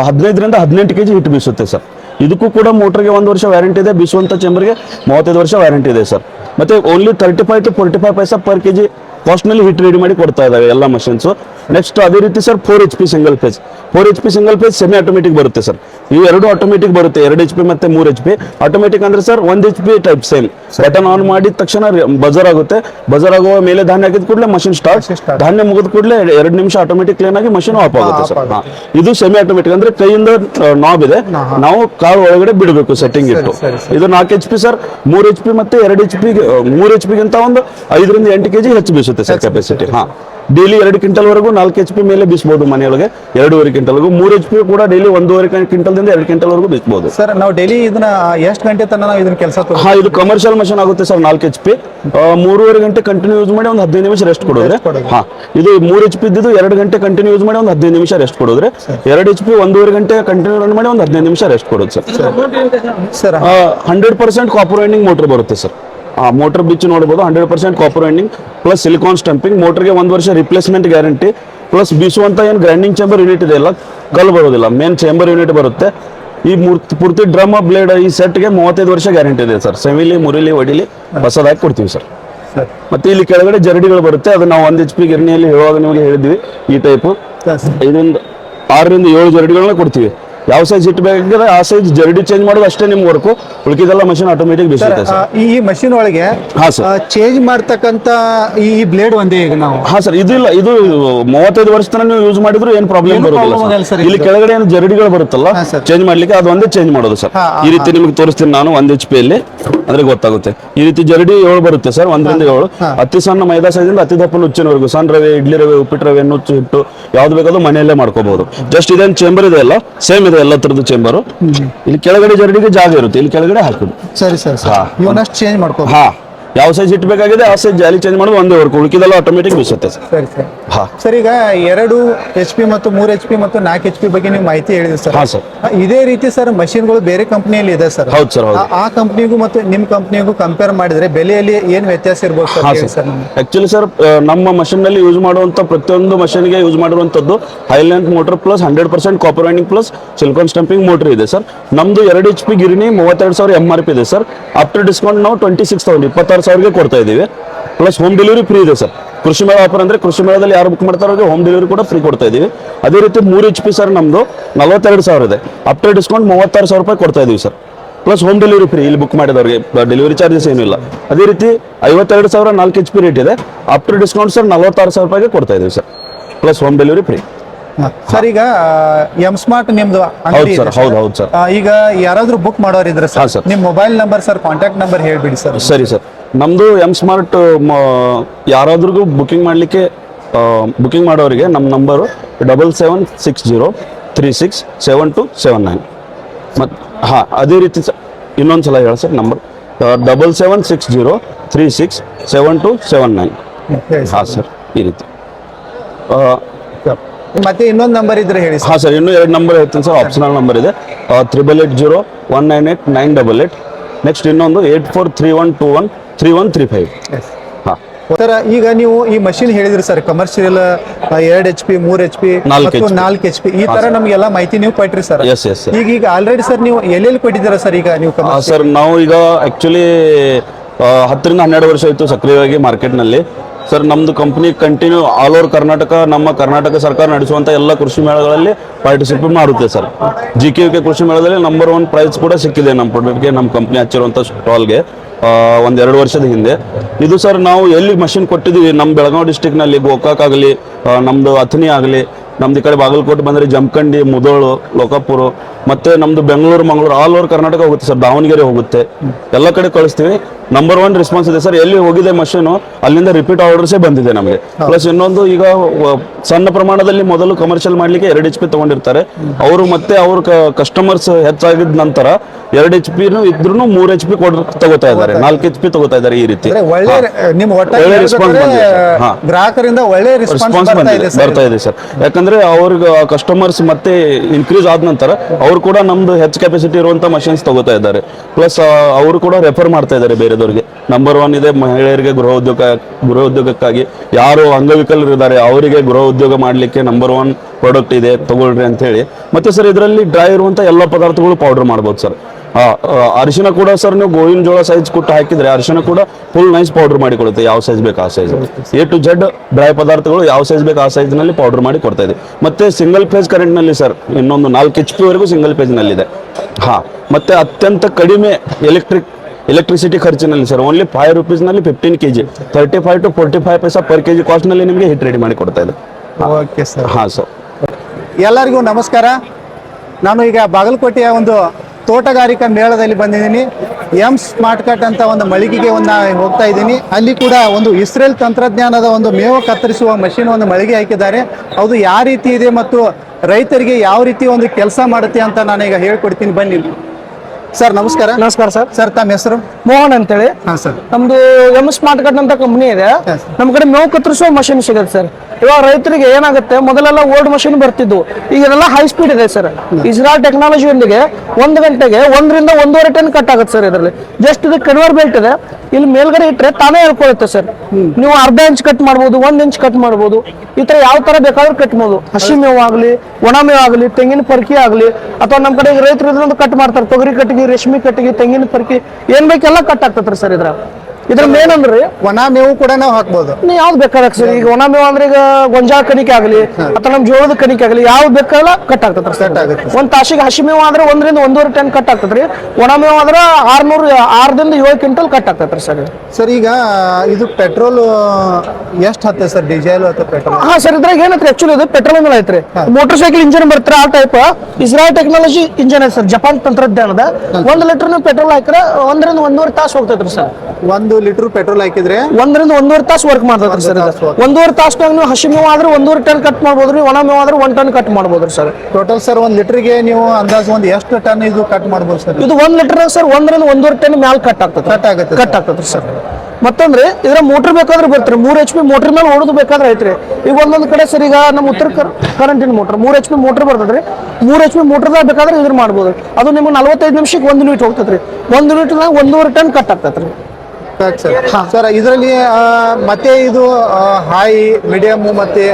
ಹದಿನೈದರಿಂದ ಹದಿನೆಂಟು ಕೆ ಜಿ ಹಿಟ್ಟು ಬೀಸುತ್ತೆ ಸರ್. ಇದಕ್ಕೂ ಕೂಡ ಮೋಟರ್ಗೆ ಒಂದು ವರ್ಷ ವ್ಯಾರಂಟಿ ಇದೆ ಬೀಸುವಂಥ ಚೇಂಬರ್ಗೆ ಮೂವತ್ತೈದು ವರ್ಷ ವ್ಯಾರಂಟಿ ಇದೆ ಸರ್. ಮತ್ತೆ only thirty five to forty five paisa per K G ಕಾಸ್ಟ್ನಲ್ಲಿ ಹಿಟ್ ರೆಡಿ ಮಾಡಿ ಕೊಡ್ತಾ ಇದ್ದಾವೆ ಎಲ್ಲ ಮಷಿನ್ಸು ನೆಕ್ಸ್ಟ್ ಅದೇ ರೀತಿ sir four H P single phase four H P single phase semi automatic ಬರುತ್ತೆ ಸರ್ ಇವು ಎರಡು ಆಟೋಮೆಟಿಕ್ ಬರುತ್ತೆ ಎರಡು ಎಚ್ ಪಿ ಮತ್ತೆ ಮೂರು ಎಚ್ ಪಿ ಆಟೋಮೆಟಿಕ್ ಅಂದ್ರೆ ಸರ್ ಒಂದ್ H P type same button on ಮಾಡಿದ ತಕ್ಷಣ ಬಜರ್ ಆಗುತ್ತೆ. ಬಜರ್ ಆಗುವ ಮೇಲೆ ಧಾನ್ಯ ಹಾಕಿದ ಕೂಡಲೇ ಮಷಿನ್ ಸ್ಟಾರ್ಟ್. ಧಾನ್ಯ ಮುಗಿದ ಕೂಡಲೇ ಎರಡು ನಿಮಿಷ ಆಟೋಮೆಟಿಕ್ ಕ್ಲೀನ್ ಆಗಿ ಮಷಿನ್ ಆಫ್ ಆಗುತ್ತೆ ಸರ್ ಇದು ಸೆಮಿ ಆಟೋಮೆಟಿಕ್ ಅಂದ್ರೆ ಕೈಯಿಂದ ನಾಬ್ ಇದೆ. ನಾವು ಕಾರ್ ಒಳಗಡೆ ಬಿಡಬೇಕು ಸೆಟ್ಟಿಂಗ್ ಇಟ್ಟು. ಇದು ನಾಲ್ಕು ಎಚ್ ಪಿ ಸರ್ ಮೂರ್ ಎಚ್ ಪಿ ಮತ್ತೆ ಎರಡು ಎಚ್ ಪಿ ಮೂರ್ ಎಚ್ ಪಿಗಿಂತ ಒಂದು ಐದರಿಂದ ಎಂಟು ಕೆಜಿ ಹೆಚ್ಚು ಬೀಸುತ್ತೆ ಬೀಸುತ್ತೆ ಸರ್ ಕೆಪಾಸಿಟಿ ಹಾ. ಡೈಲಿ ಎರಡು ಕ್ವಿಂಟಲ್ ವರೆಗೂ ನಾಲ್ಕು ಎಚ್ ಪಿ ಮೇಲೆ ಬೀಸ್ಬೋದು ಮನೆಯೊಳಗೆ. ಎರಡೂವರೆ ಕ್ವಿಂಟಲ್ಗೂ ಮೂರು ಎಚ್ ಪಿ ಕೂಡ ಡೈಲಿ ಒಂದೂವರೆ ಕ್ವಿಂಟಲ್ದಿಂದ ಎರಡು ಕ್ವಿಂಟಲ್ ವರೆಗೂ ಬೀಸ್ಬೋದು. ಸರ್ ನಾವು ಡೈಲಿ ಇದನ್ನ ಎಷ್ಟು ಗಂಟೆ ತನಕ ನಾವು ಇದನ್ನ ಕೆಲಸ ಹಾ ಇದು ಕಮರ್ಷಿಯಲ್ ಮಷಿನ್ ಆಗುತ್ತೆ ಸರ್ ನಾಲ್ಕು ಎಚ್ ಪಿ ಮೂರುವರೆ ಗಂಟೆ ಕಂಟಿನ್ಯೂ ಯೂಸ್ ಮಾಡಿ ಒಂದು ಹದಿನೈದು ನಿಮಿಷ ರೆಸ್ಟ್ ಕೊಡೋದ್ರೆ. ಹಾ. ಇದು ಮೂರು ಎಚ್ ಪಿ ಇದ್ದು ಎರಡು ಗಂಟೆ ಕಂಟಿನ್ಯೂ ಯೂಸ್ ಮಾಡಿ ಒಂದು ಹದಿನೈದು ನಿಮಿಷ ರೆಸ್ಟ್ ಕೊಡೋದ್ರೆ. ಎರಡು ಎಚ್ ಪಿ ಒಂದೂವರೆ ಗಂಟೆ ಕಂಟಿನ್ಯೂ ರನ್ ಮಾಡಿ ಒಂದು ಹದಿನೈದು ನಿಮಿಷ ರೆಸ್ಟ್ ಕೊಡೋದು sir. Sir hundred percent copper winding motor ಬರುತ್ತೆ ಸರ್ ಮೋಟರ್ ಬಿಚ್ಚು ನೋಡ್ಬೋದು hundred percent copper winding plus silicon stamping ಮೋಟರ್ಗೆ ಒಂದು ವರ್ಷ ರಿಪ್ಲೇಸ್ಮೆಂಟ್ ಗ್ಯಾರಂಟಿ ಪ್ಲಸ್ ಬೀಸುವಂತ ಏನು ಗ್ರೈಂಡಿಂಗ್ ಚೇಂಬರ್ ಯೂನಿಟ್ ಇದೆ ಅಲ್ಲ ಗಲ್ ಬರೋದಿಲ್ಲ ಮೇನ್ ಚೇಂಬರ್ ಯೂನಿಟ್ ಬರುತ್ತೆ. ಈ ಮೂರ್ತಿ ಪೂರ್ತಿ ಡ್ರಮ್ ಬ್ಲೇಡ್ ಈ ಸೆಟ್ಗೆ ಮೂವತ್ತೈದು ವರ್ಷ ಗ್ಯಾರಂಟಿ ಇದೆ ಸರ್. ಸೆವಿಲಿ ಮುರಿಲಿ ಒಡಿಲಿ ಹೊಸದಾಗಿ ಕೊಡ್ತೀವಿ ಸರ್. ಸರ್. ಮತ್ತೆ ಇಲ್ಲಿ ಕೆಳಗಡೆ ಜರಡಿಗಳು ಬರುತ್ತೆ. ಅದು ನಾವು ಒಂದು ಎಚ್ ಪಿ ಗಿರಣಿಯಲ್ಲಿ ಹೇಳುವಾಗ ನಿಮಗೆ ಹೇಳಿದ್ವಿ ಈ ಟೈಪ್ ಇದರಿಂದ ಆರರಿಂದ ಏಳು ಜರಡಿಗಳನ್ನ ಕೊಡ್ತೀವಿ. ಯಾವ ಸೈಜ್ ಇಟ್ಬೇಕಾದ್ರೆ ಆ ಸೈಜ್ ಜರಡಿ ಚೇಂಜ್ ಮಾಡೋದು ಅಷ್ಟೇ ನಿಮ್ಗೆ ವರ್ಕು ಉಳಿಕಿದೆಲ್ಲ ಮಷಿನ್ ಆಟೋಮೆಟಿಕ್ ಬೀಸುತ್ತೆ ಸರ್ ಈ ಮಷಿನ್ ಒಳಗೆ ಹಾ ಸರ್. ಚೇಂಜ್ ಮಾಡ್ತಕ್ಕಂತ ಈ ಬ್ಲೇಡ್ ಒಂದೇ ಈಗ ನಾವು? ಹಾ ಸರ್ ಇದು ಇಲ್ಲ. ಇದು ಮೂವತ್ತೈದು ವರ್ಷ ತನಕ ನೀವು ಯೂಸ್ ಮಾಡಿದ್ರು ಏನು ಪ್ರಾಬ್ಲಮ್ ಏನು ಬರೋದಿಲ್ಲ ಸರ್. ಇಲ್ಲಿ. ಕೆಳಗಡೆ ಏನು ಜರಡಿಗಳು ಬರುತ್ತಲ್ಲ ಹಾ sir. ಚೇಂಜ್ ಮಾಡ್ಲಿಕ್ಕೆ ಅದು ಒಂದೇ ಚೇಂಜ್ ಮಾಡೋದು ಸರ್. ಹಾ, ಈ ರೀತಿ ನಿಮಗೆ ತೋರಿಸ್ತೀನಿ ನಾನು ಒಂದ್ ಎಚ್ ಪಿ ಅಲ್ಲಿ ಅಂದ್ರೆ ಗೊತ್ತಾಗುತ್ತೆ. ಈ ರೀತಿ ಜರಡಿ ಏಳು ಬರುತ್ತೆ ಸರ್ ಒಂದರಿಂದ ಏಳು. ಅತಿ ಸಣ್ಣ ಮೈದಾ ಸೈಜಿಂದ ಅತಿ ದಪ್ಪ ನುಚ್ಚಿನವರೆಗೂ ಸಣ್ಣ ರವೆ ಇಡ್ಲಿ ರವೆ ಉಪ್ಪಿಟ್ಟು ರವೆ ನುಚ್ಚು ಹಿಟ್ಟು ಯಾವ್ದು ಬೇಕಾದ್ರೂ ಮನೆಯಲ್ಲೇ ಮಾಡ್ಕೋಬಹುದು ಜಸ್ಟ್ ಇದೇನು ಚೇಂಬರ್ ಇದೆ ಅಲ್ಲ ಸೇಮ್ ಇದೆ. ಎಲ್ಲ ತರದ ಚೇಂಬರ್ ಇಲ್ಲಿ ಕೆಳಗಡೆ ಜರಡಿಗೆ ಜಾಗ ಇರುತ್ತೆ. ಇಲ್ಲಿ ಕೆಳಗಡೆ ಹಾಕಿಡು ಸರಿ ಸರ್ ಹಾ. ಇವನ್ನಷ್ಟು ಚೇಂಜ್ ಮಾಡ್ಕೋ ಹಾ. ಯಾವ ಸೈಜ್ ಇಟ್ಬೇಕಾಗಿದೆ ಆ ಸೈಜ್ ಜಾಲಿ ಚೇಂಜ್ ಮಾಡೋದು ಒಂದೇ ವರ್ಕ್ ಉಳಿಕಿದೆಲ್ಲ ಆಟೋಮೆಟಿಕ್ ಬಿಸುತ್ತೆ ಸರ್. ಸರಿ ಸರ್. ಹಾ. ಸರ್ ಈಗ ಎರಡು ಎಚ್ ಪಿ ಮತ್ತು ಮೂರು ಎಚ್ ಪಿ ಮತ್ತು ನಾಲ್ಕು ಎಚ್ ಪಿ ಬಗ್ಗೆ ನೀವು ಮಾಹಿತಿ ಹೇಳಿದ್ರಿ ಸರ್. ಹಾ ಸರ್. ಆ, ಇದೇ ರೀತಿ ಸರ್ ಮಷಿನ್ಗಳು ಬೇರೆ ಕಂಪ್ನಿಯಲ್ಲಿ ಇದೆ ಸರ್. ಹೌದು ಸರ್ ಹೌದು. ಆ- ಆ ಕಂಪ್ನಿಗೂ ಮತ್ತು ನಿಮ್ಮ ಕಂಪ್ನಿಗೂ ಕಂಪೇರ್ ಮಾಡಿದ್ರೆ ಬೆಲೆಯಲ್ಲಿ ಏನು ವ್ಯತ್ಯಾಸ ಇರ್ಬೋದು ಸರ್? ಹಾ ಹೇಳಿ ಸರ್. ನಮ್ಗೆ. ಆಕ್ಚುಲಿ ಸರ್ ನಮ್ಮ machine ನಲ್ಲಿ ಯೂಸ್ ಮಾಡುವಂತ ಪ್ರತಿಯೊಂದು ಮಷಿನ್ಗೆ ಯೂಸ್ ಮಾಡಿರುವಂತದ್ದು highland motor plus hundred percent copper winding plus silicon stamping motor ಇದೆ ಸರ್. ನಮ್ದು ಎರಡು ಎಚ್ ಪಿ ಗಿರಣಿ ಮೂವತ್ತೆರಡು ಸಾವಿರ ಎಂ ಆರ್ ಪಿ ಇದೆ ಸರ್. ಆಫ್ಟರ್ ಡಿಸ್ಕೌಂಟ್ ನಾವು ಟ್ವೆಂಟಿ ಸಿಕ್ಸ್ ತೌಸಂಡ್ ಇಪ್ಪತ್ತಾರು ಸಾವಿರಗೆ ಕೊಡ್ತಾ ಇದ್ದೀವಿ. ಪ್ಲಸ್ ಹೋಮ್ ಡೆಲಿವರಿ ಫ್ರೀ ಇದೆ ಸರ್. ಕೃಷಿ ಮೇಳ ಆಫರ್ ಅಂದರೆ ಕೃಷಿ ಮೇಳದಲ್ಲಿ ಯಾರು ಬುಕ್ ಮಾಡ್ತಾರೋ ಹೋಮ್ ಡೆಲಿವರಿ ಕೂಡ ಫ್ರೀ ಕೊಡ್ತಾ ಇದ್ದೀವಿ. ಅದೇ ರೀತಿ ಮೂರು ಎಚ್ ಪಿ ಸರ್ ನಮ್ಮದು ನಲವತ್ತೆರಡು ಸಾವಿರ ಇದೆ. ಆಫ್ಟರ್ ಡಿಸ್ಕೌಂಟ್ ಮೂವತ್ತಾರು ಸಾವಿರ ರೂಪಾಯಿ ಕೊಡ್ತಾ ಇದ್ದೀವಿ sir. Plus home delivery free ಇಲ್ಲಿ ಬುಕ್ ಮಾಡಿದವ್ರಿಗೆ ಡೆಲಿವರಿ ಚಾರ್ಜಸ್ ಏನೂ ಇಲ್ಲ. ಅದೇ ರೀತಿ ಐವತ್ತೆರಡು ಸಾವಿರ ನಾಲ್ಕು ಎಚ್ ಪಿ ರೇಟ್ ಇದೆ. ಆಫ್ಟರ್ ಡಿಸ್ಕೌಂಟ್ ಸರ್ ನಲವತ್ತಾರು ಸಾವಿರ ರೂಪಾಯಿಗೆ ಕೊಡ್ತಾ ಇದ್ದೀವಿ sir. Plus home delivery free. Sir ಈಗ ಎಂ ಸ್ಮಾರ್ಟ್ ನಿಮ್ದು ಅಂಗಡಿ ಸರ್ ಹೌದು ಹೌದು ಸರ್. ಈಗ ಯಾರಾದ್ರೂ ಬುಕ್ ಮಾಡೋರಿದ್ರೆ ಸರ್ ಸರ್. ನಿಮ್ಮ mobile number sir contact number ಹೇಳ್ಬಿಡಿ ಸರ್. ಸರಿ ಸರ್. ನಮ್ಮದು ಎಂ ಸ್ಮಾರ್ಟ್ ಯಾರಾದ್ರೂ ಬುಕಿಂಗ್ ಮಾಡಲಿಕ್ಕೆ ಬುಕಿಂಗ್ ಮಾಡೋರಿಗೆ ನಮ್ಮ number double seven six zero three six seven two seven nine ಮತ್ತು ಹಾಂ ಅದೇ ರೀತಿ ಸರ್ ಇನ್ನೊಂದು ಸಲ ಹೇಳಿ sir number double seven six zero three six seven two seven nine ಹಾಂ ಸರ್. ಈ ರೀತಿ. ಮತ್ತೆ ಇನ್ನೊಂದು ನಂಬರ್ ಇದ್ರೆ ಹೇಳಿ ಸರ್ ಹಾಂ ಸರ್ ಇನ್ನೂ ಎರಡು ನಂಬರ್ ಹೇಳ್ತೀನಿ ಸರ್ ಆಪ್ಷನಲ್ ನಂಬರ್ ಇದೆ. Triple eight zero one nine eight nine double eight next ಇನ್ನೊಂದು eight four three one two one three one three five ಹಾಂ. ಸರ್ ಈಗ ನೀವು ಈ ಮಷಿನ್ ಹೇಳಿದ್ರಿ ಸರ್ ಕಮರ್ಷಿಯಲ್ ಎರಡ್ ಎಚ್ ಪಿ ಮೂರ್ ಎಚ್ ಪಿ ನಾಲ್ಕು ಎಚ್ ಪಿ ಈ ತರ ನಮ್ಗೆಲ್ಲ ಮಾಹಿತಿ ನೀವು ಕೊಟ್ರಿ ಸರ್ ಎಸ್ ಎಸ್ ಈಗ ಈಗ ಆಲ್ರೆಡಿ ಸರ್ ನೀವು ಎಲ್ಲೆಲ್ಲಿ ಕೊಟ್ಟಿದ್ದೀರಾ ಸರ್ ಈಗ ನೀವು ಸರ್ ನಾವು ಈಗ ಆಕ್ಚುಲಿ ಹತ್ತರಿಂದ ಹನ್ನೆರಡು ವರ್ಷ ಆಯಿತು ಸಕ್ರಿಯವಾಗಿ ಮಾರ್ಕೆಟ್ನಲ್ಲಿ ಸರ್ ನಮ್ಮದು company continue all over Karnataka, ನಮ್ಮ ಕರ್ನಾಟಕ ಸರ್ಕಾರ ನಡೆಸುವಂಥ ಎಲ್ಲ ಕೃಷಿ ಮೇಳಗಳಲ್ಲಿ ಪಾರ್ಟಿಸಿಪೇಟ್ ಮಾಡುತ್ತೆ ಸರ್. ಜಿ ಕೆ ಕೃಷಿ ಮೇಳದಲ್ಲಿ ನಂಬರ್ ಒನ್ ಪ್ರೈಸ್ ಕೂಡ ಸಿಕ್ಕಿದೆ ನಮ್ಮ ಪ್ರಾಡಕ್ಟ್ಗೆ ನಮ್ಮ ಕಂಪ್ನಿ ಹಚ್ಚಿರುವಂಥ ಸ್ಟಾಲ್ಗೆ ಒಂದು ಎರಡು ವರ್ಷದ ಹಿಂದೆ. ಇದು ಸರ್, ನಾವು ಎಲ್ಲಿ ಮಷಿನ್ ಕೊಟ್ಟಿದ್ದೀವಿ? ನಮ್ಮ ಬೆಳಗಾವಿ ಡಿಸ್ಟಿಕ್ನಲ್ಲಿ ಗೋಕಾಕ್ ಆಗಲಿ ನಮ್ಮದು ಅಥಣಿ ಆಗಲಿ, ನಮ್ದು ಈ ಕಡೆ ಬಾಗಲಕೋಟೆ ಬಂದರೆ ಜಮಖಂಡಿ, ಮುದೋಳು, ಲೋಕಾಪುರ ಮತ್ತೆ ನಮ್ದು ಬೆಂಗಳೂರು ಮಂಗಳೂರು ಆಲ್ ಓವರ್ ಕರ್ನಾಟಕ ಹೋಗುತ್ತೆ ಸರ್ ದಾವಣಗೆರೆ ಹೋಗುತ್ತೆ. ಎಲ್ಲ ಕಡೆ ಕಳಿಸ್ತೀವಿ. ನಂಬರ್ ಒನ್ ರೆಸ್ಪಾನ್ಸ್ ಇದೆ ಸರ್ ಎಲ್ಲಿ ಹೋಗಿದೆ ಮಷೀನು ಅಲ್ಲಿಂದ ರಿಪೀಟ್ ಆರ್ಡರ್ಸೇ ಬಂದಿದೆ ನಮಗೆ. ಪ್ಲಸ್ ಇನ್ನೊಂದು ಈಗ ಸಣ್ಣ ಪ್ರಮಾಣದಲ್ಲಿ ಮೊದಲು ಕಮರ್ಷಿಯಲ್ ಮಾಡ್ಲಿಕ್ಕೆ ಎರಡು ಎಚ್ ಪಿ ತಗೊಂಡಿರ್ತಾರೆ. ಅವರು ಮತ್ತೆ ಅವ್ರ ಕಸ್ಟಮರ್ಸ್ ಹೆಚ್ಚಾಗಿದ ನಂತರ ಎರಡು ಎಚ್ ಪಿ ಇದ್ರು ಮೂರ್ ಎಚ್ ಪಿ ಕೊಡ್ ತಗೋತಾ ಇದ್ದಾರೆ. ನಾಲ್ಕು ಎಚ್ ಪಿ ತಗೋತಾ ಇದ್ದಾರೆ ಈ ರೀತಿ. ಒಳ್ಳೆ ರೆಸ್ಪಾನ್ಸ್ ಬಂದಿದೆ. ಗ್ರಾಹಕರಿಂದ ಒಳ್ಳೆ ರೆಸ್ಪಾನ್ಸ್ ಬರ್ತಾ ಇದೆ ಸರ್. ಬರ್ತಾ ಇದೆ ಸರ್. ಯಾಕಂದ್ರೆ ಅವ್ರಿಗೆ ಕಸ್ಟಮರ್ಸ್ ಮತ್ತೆ ಇನ್ಕ್ರೀಸ್ ಆದ ನಂತರ ಅವ್ರು ಕೂಡ ನಮ್ದು ಹೆಚ್ಚು ಕೆಪಾಸಿಟಿ ಇರುವಂತ ಮಷಿನ್ಸ್ ತಗೋತಾ ಇದ್ದಾರೆ. ಪ್ಲಸ್ ಅವರು ಕೂಡ ರೆಫರ್ ಮಾಡ್ತಾ ಇದ್ದಾರೆ ಬೇರೆದವ್ರಿಗೆ. ನಂಬರ್ ಒನ್ ಇದೆ ಮಹಿಳೆಯರಿಗೆ ಗೃಹ ಉದ್ಯೋಗ, ಗೃಹ ಉದ್ಯೋಗಕ್ಕಾಗಿ. ಯಾರು ಅಂಗವಿಕಲರಿದ್ದಾರೆ, ಅವರಿಗೆ ಗೃಹ ಉದ್ಯೋಗ ಮಾಡಲಿಕ್ಕೆ ನಂಬರ್ ಒನ್ ಪ್ರಾಡಕ್ಟ್ ಇದೆ, ತಗೊಳ್ರಿ ಅಂತ ಹೇಳಿ. ಮತ್ತೆ ಸರ್ ಇದರಲ್ಲಿ ಡ್ರೈ ಇರುವಂತ ಎಲ್ಲ ಪದಾರ್ಥಗಳು ಪೌಡರ್ ಮಾಡ್ಬೋದು ಸರ್ ಅರಿಶಿನ ಕೂಡ ಸರ್ ನೀವು ಗೋವಿನ ಜೋಳ ಸೈಜ್ ಕೊಟ್ಟು ಹಾಕಿದ್ರೆ ಅರಿಶಿನ ಕೂಡ ಫುಲ್ ನೈಸ್ ಪೌಡರ್ ಮಾಡಿ ಕೊಡುತ್ತೆ ಯಾವ ಸೈಜ್ ಬೇಕು ಆ size A to Z dry ಪದಾರ್ಥಗಳು ಯಾವ ಸೈಜ್ ಬೇಕು ಆ ಸೈಜ್ನಲ್ಲಿ ಪೌಡರ್ ಮಾಡಿ ಕೊಡ್ತಾ ಇದೆ. ಮತ್ತೆ ಸಿಂಗಲ್ ಫೇಸ್ ಕರೆಂಟ್ನಲ್ಲಿ ಸರ್ ಇನ್ನೊಂದು ನಾಲ್ಕು ಎಚ್ ಪಿ ವರೆಗೂ ಸಿಂಗಲ್ ಫೇಸ್ನಲ್ಲಿ ಇದೆ ಹಾ ಮತ್ತೆ ಅತ್ಯಂತ ಕಡಿಮೆ ಎಲೆಕ್ಟ್ರಿಕ್ ಎಲೆಕ್ಟ್ರಿಸಿಟಿ ಖರ್ಚಿನಲ್ಲಿ sir only five ರುಪೀಸ್ನಲ್ಲಿ fifteen KG thirty five to forty five paisa per KG ಕಾಸ್ಟ್ನಲ್ಲಿ ನಿಮಗೆ ಹಿಟ್ ರೆಡಿ ಮಾಡಿ ಕೊಡ್ತಾ ಇದೆ. ಓಕೆ ಸರ್ ಹಾಂ ಸರ್ ಎಲ್ಲರಿಗೂ ನಮಸ್ಕಾರ. ನಾನು ಈಗ ಬಾಗಲಕೋಟೆಯ ಒಂದು ತೋಟಗಾರಿಕಾ ಮೇಳದಲ್ಲಿ ಬಂದಿದ್ದೀನಿ. ಎಂ ಸ್ಮಾರ್ಟ್ ಕಟ್ ಅಂತ ಒಂದು ಮಳಿಗೆಗೆ ಒಂದು ಹೋಗ್ತಾ ಇದ್ದೀನಿ. ಅಲ್ಲಿ ಕೂಡ ಒಂದು ಇಸ್ರೇಲ್ ತಂತ್ರಜ್ಞಾನದ ಒಂದು ಮೇವು ಕತ್ತರಿಸುವ ಮಷೀನ್ ಒಂದು ಮಳಿಗೆ ಹಾಕಿದ್ದಾರೆ. ಅದು ಯಾವ ರೀತಿ ಇದೆ ಮತ್ತು ರೈತರಿಗೆ ಯಾವ ರೀತಿ ಒಂದು ಕೆಲಸ ಮಾಡುತ್ತೆ ಅಂತ ನಾನೀಗ ಹೇಳ್ಕೊಡ್ತೀನಿ. ಬನ್ನಿ. ಸರ್ ನಮಸ್ಕಾರ. ನಮಸ್ಕಾರ ಸರ್. ಸರ್ ತಮ್ಮ ಹೆಸರು? ಮೋಹನ್ ಅಂತೇಳಿ. ಹಾಂ ಸರ್. ನಮ್ದು ಎಂ ಸ್ಮಾರ್ಟ್ ಕಟ್ ಅಂತ ಕಂಪ್ನಿ ಇದೆ. ನಮ್ಮ ನಮ್ ಕಡೆ ಮೇವು ಕತ್ತರಿಸುವ ಮಷೀನ್ ಸಿಗುತ್ತೆ ಸರ್. ಇವಾಗ ರೈತರಿಗೆ ಏನಾಗುತ್ತೆ? ಮೊದಲೆಲ್ಲ ಓಲ್ಡ್ ಮಷಿನ್ ಬರ್ತಿದ್ವು. ಈಗ ಇದೆಲ್ಲ ಹೈ ಸ್ಪೀಡ್ ಇದೆ ಸರ್ ಇಸ್ರಾಲ್ ಟೆಕ್ನಾಲಜಿಯೊಂದಿಗೆ ಒಂದು ಗಂಟೆಗೆ ಒಂದರಿಂದ ಒಂದೂವರೆ ಟನ್ ಕಟ್ ಆಗುತ್ತೆ ಸರ್ ಇದರಲ್ಲಿ. ಜಸ್ಟ್ ಇದು ಕನ್ವರ್ ಬೆಲ್ಟ್ ಇದೆ. ಇಲ್ಲಿ ಮೇಲ್ಗಡೆ ಇಟ್ಟರೆ ತಾನೇ ಹೇಳ್ಕೊಳ್ಳುತ್ತೆ ಸರ್ ನೀವು ಅರ್ಧ ಇಂಚ್ ಕಟ್ ಮಾಡ್ಬೋದು, ಒಂದ್ ಇಂಚ್ ಕಟ್ ಮಾಡ್ಬೋದು. ಈ ತರ ಯಾವ ತರ ಬೇಕಾದ್ರೂ ಕಟ್ ಮಾಡ್ಬೋದು. ಹಸಿ ಮೇವು ಆಗಲಿ, ಒಣ ಮೇವು ಆಗಲಿ, ತೆಂಗಿನ ಪರ್ಕಿ ಆಗಲಿ, ಅಥವಾ ನಮ್ಮ ಕಡೆ ರೈತರು ಕಟ್ ಮಾಡ್ತಾರೆ. ತೊಗರಿ ಕಟ್ಟಿಗೆ, ರೇಷ್ಮೆ ಕಟ್ಟಿಗೆ, ತೆಂಗಿನ ಪರ್ಕಿ, ಏನ್ ಬೇಕೆಲ್ಲ ಕಟ್ ಆಗ್ತತ್ರಿ ಸರ್ ಇದ್ರ ಇದ್ರ ಮೇನ್ ಅಂದ್ರೆ ಒಣ ಮೇವು ಕೂಡ ನಾವು ಹಾಕ್ಬೋದು. ನೀವು ಯಾವ್ದು ಬೇಕಾದ ಸರ್ ಈಗ ಒಣ ಮೇವು ಅಂದ್ರೆ ಈಗ ಗೊಂಜಾಳ ಕಣಿಕೆ ಆಗಲಿ ಅಥವಾ ನಮ್ ಜೋಳದ ಕಣಿಕೆ ಆಗಲಿ ಯಾವ್ದು ಬೇಕಲ್ಲ ಕಟ್ ಆಗ್ತದೆ ಸೆಟ್ ಆಗುತ್ತೆ. ಒಂದ್ ತಾಸಿಗೆ ಹಸಿ ಮೇವು ಆದ್ರೆ ಒಂದರಿಂದ ಒಂದೂವರೆ ಟನ್ ಕಟ್ ಆಗ್ತದ್ರಿ ಒಣ ಮೇವು ಆದ್ರೆ ಆರ್ನೂರು ಆರರಿಂದ ಏಳು ಕ್ವಿಂಟಲ್ ಕಟ್ ಆಗ್ತದ್ರಿ ಸರ್. ಸರ್ ಈಗ ಇದು ಪೆಟ್ರೋಲ್ ಎಷ್ಟು ಹತ್ತೆ ಸರ್? ಡೀಸೆಲ್ ಅಥವಾ ಪೆಟ್ರೋಲ್ ಹಾ ಸರ್ ಇದ್ರಾಗ ಏನತ್ರಿ? ಆಕ್ಚುಲಿ ಇದು ಪೆಟ್ರೋಲ್ ಮೇಲೆ ಐತ್ರಿ. ಮೋಟರ್ ಸೈಕಲ್ ಇಂಜಿನ್ ಬರ್ತಾರೆ ಆ ಟೈಪ್ ಇಸ್ರಾಯಲ್ ಟೆಕ್ನಾಲಜಿ ಇಂಜಿನ್ ಐತೆ ಸರ್ ಜಪಾನ್ ತಂತ್ರಜ್ಞಾನದ. ಒಂದ್ ಲೀಟರ್ ನೀವು ಪೆಟ್ರೋಲ್ ಹಾಕಿದ್ರೆ ಒಂದರಿಂದ ಒಂದೂವರೆ ತಾಸು ಹೋಗ್ತೈತ್ರಿ ಸರ್. ಒಂದು ಲೀಟರ್ ಪೆಟ್ರೋಲ್ ಹಾಕಿದ್ರೆ? ಒಂದರಿಂದ ಒಂದೂವರೆ ತಾಸು ವರ್ಕ್ ಮಾಡ್ತದ್ರಿ ಸರ್. ಒಂದೂವರೆ ತಾಸ್ನಾಗ ನೀವು ಹಸಿ ಮೇವು ಆದ್ರೆ ಒಂದೂವರೆ ಟನ್ ಕಟ್ ಮಾಡ್ಬೋದ್ರಿ ಒಣ ಮೇವು ಆದ್ರೆ ಒನ್ ಟನ್ ಕಟ್ ಮಾಡ್ಬೋದ್ರಿ ಸರ್ ಟೋಟಲ್ ಸರ್ ಒಂದ್ ಲೀಟರ್ಗೆ ನೀವು ಅಂದಾಜು ಒಂದ್ ಎಷ್ಟು ಟನ್ ಇದು ಕಟ್ ಮಾಡ್ಬೋದು ಸರ್ ಇದು ಒಂದ್ ಲೀಟರ್ ಸರ್ ಒಂದರಿಂದ ಒಂದೂವರೆ ಟನ್ ಮ್ಯಾಲ್ ಕಟ್ ಆಗ್ತದೆ ಕಟ್ ಆಗುತ್ತೆ ಕಟ್ ಆಗ್ತದ್ರಿ ಸರ್ ಮತ್ತಂದ್ರೆ ಇದ್ರ ಮೋಟರ್ ಬೇಕಾದ್ರೆ ಬರ್ತಾರೆ ಮೂರ್ ಎಚ್ ಪಿ ಮೋಟರ್ ಮೇಲೆ ಓಡೋದು ಬೇಕಾದ್ರೆ ಐತ್ರಿ. ಈಗ ಒಂದೊಂದು ಕಡೆ ಸರ್ ಈಗ ನಮ್ಮ ಉತ್ತರ ಕರೆಂಟಿನ ಮೋಟರ್ ಮೂರ್ ಎಚ್ ಪಿ ಮೋಟರ್ ಬರ್ತದ್ರಿ. ಮೂರ್ ಎಚ್ ಪಿ ಮೋಟರ್ದಾಗ ಬೇಕಾದ್ರೆ ಇದ್ರ ಮಾಡ್ಬೋದು ಅದು ನಿಮ್ಗೆ ನಲವತ್ತೈದು ನಿಮಿಷಕ್ಕೆ ಒಂದು ಯೂನಿಟ್ ಹೋಗ್ತದ್ರಿ. ಒಂದು ಯೂನಿಟ್ನಾಗ ಒಂದೂವರೆ ಟನ್ ಕಟ್ ಆಗ್ತದ್ರಿ. ಸರ್ ಸರ್ ಇದರಲ್ಲಿ ಮತ್ತೆ ಇದು ಹೈ ಮೀಡಿಯಮ್ ಮತ್ತೆ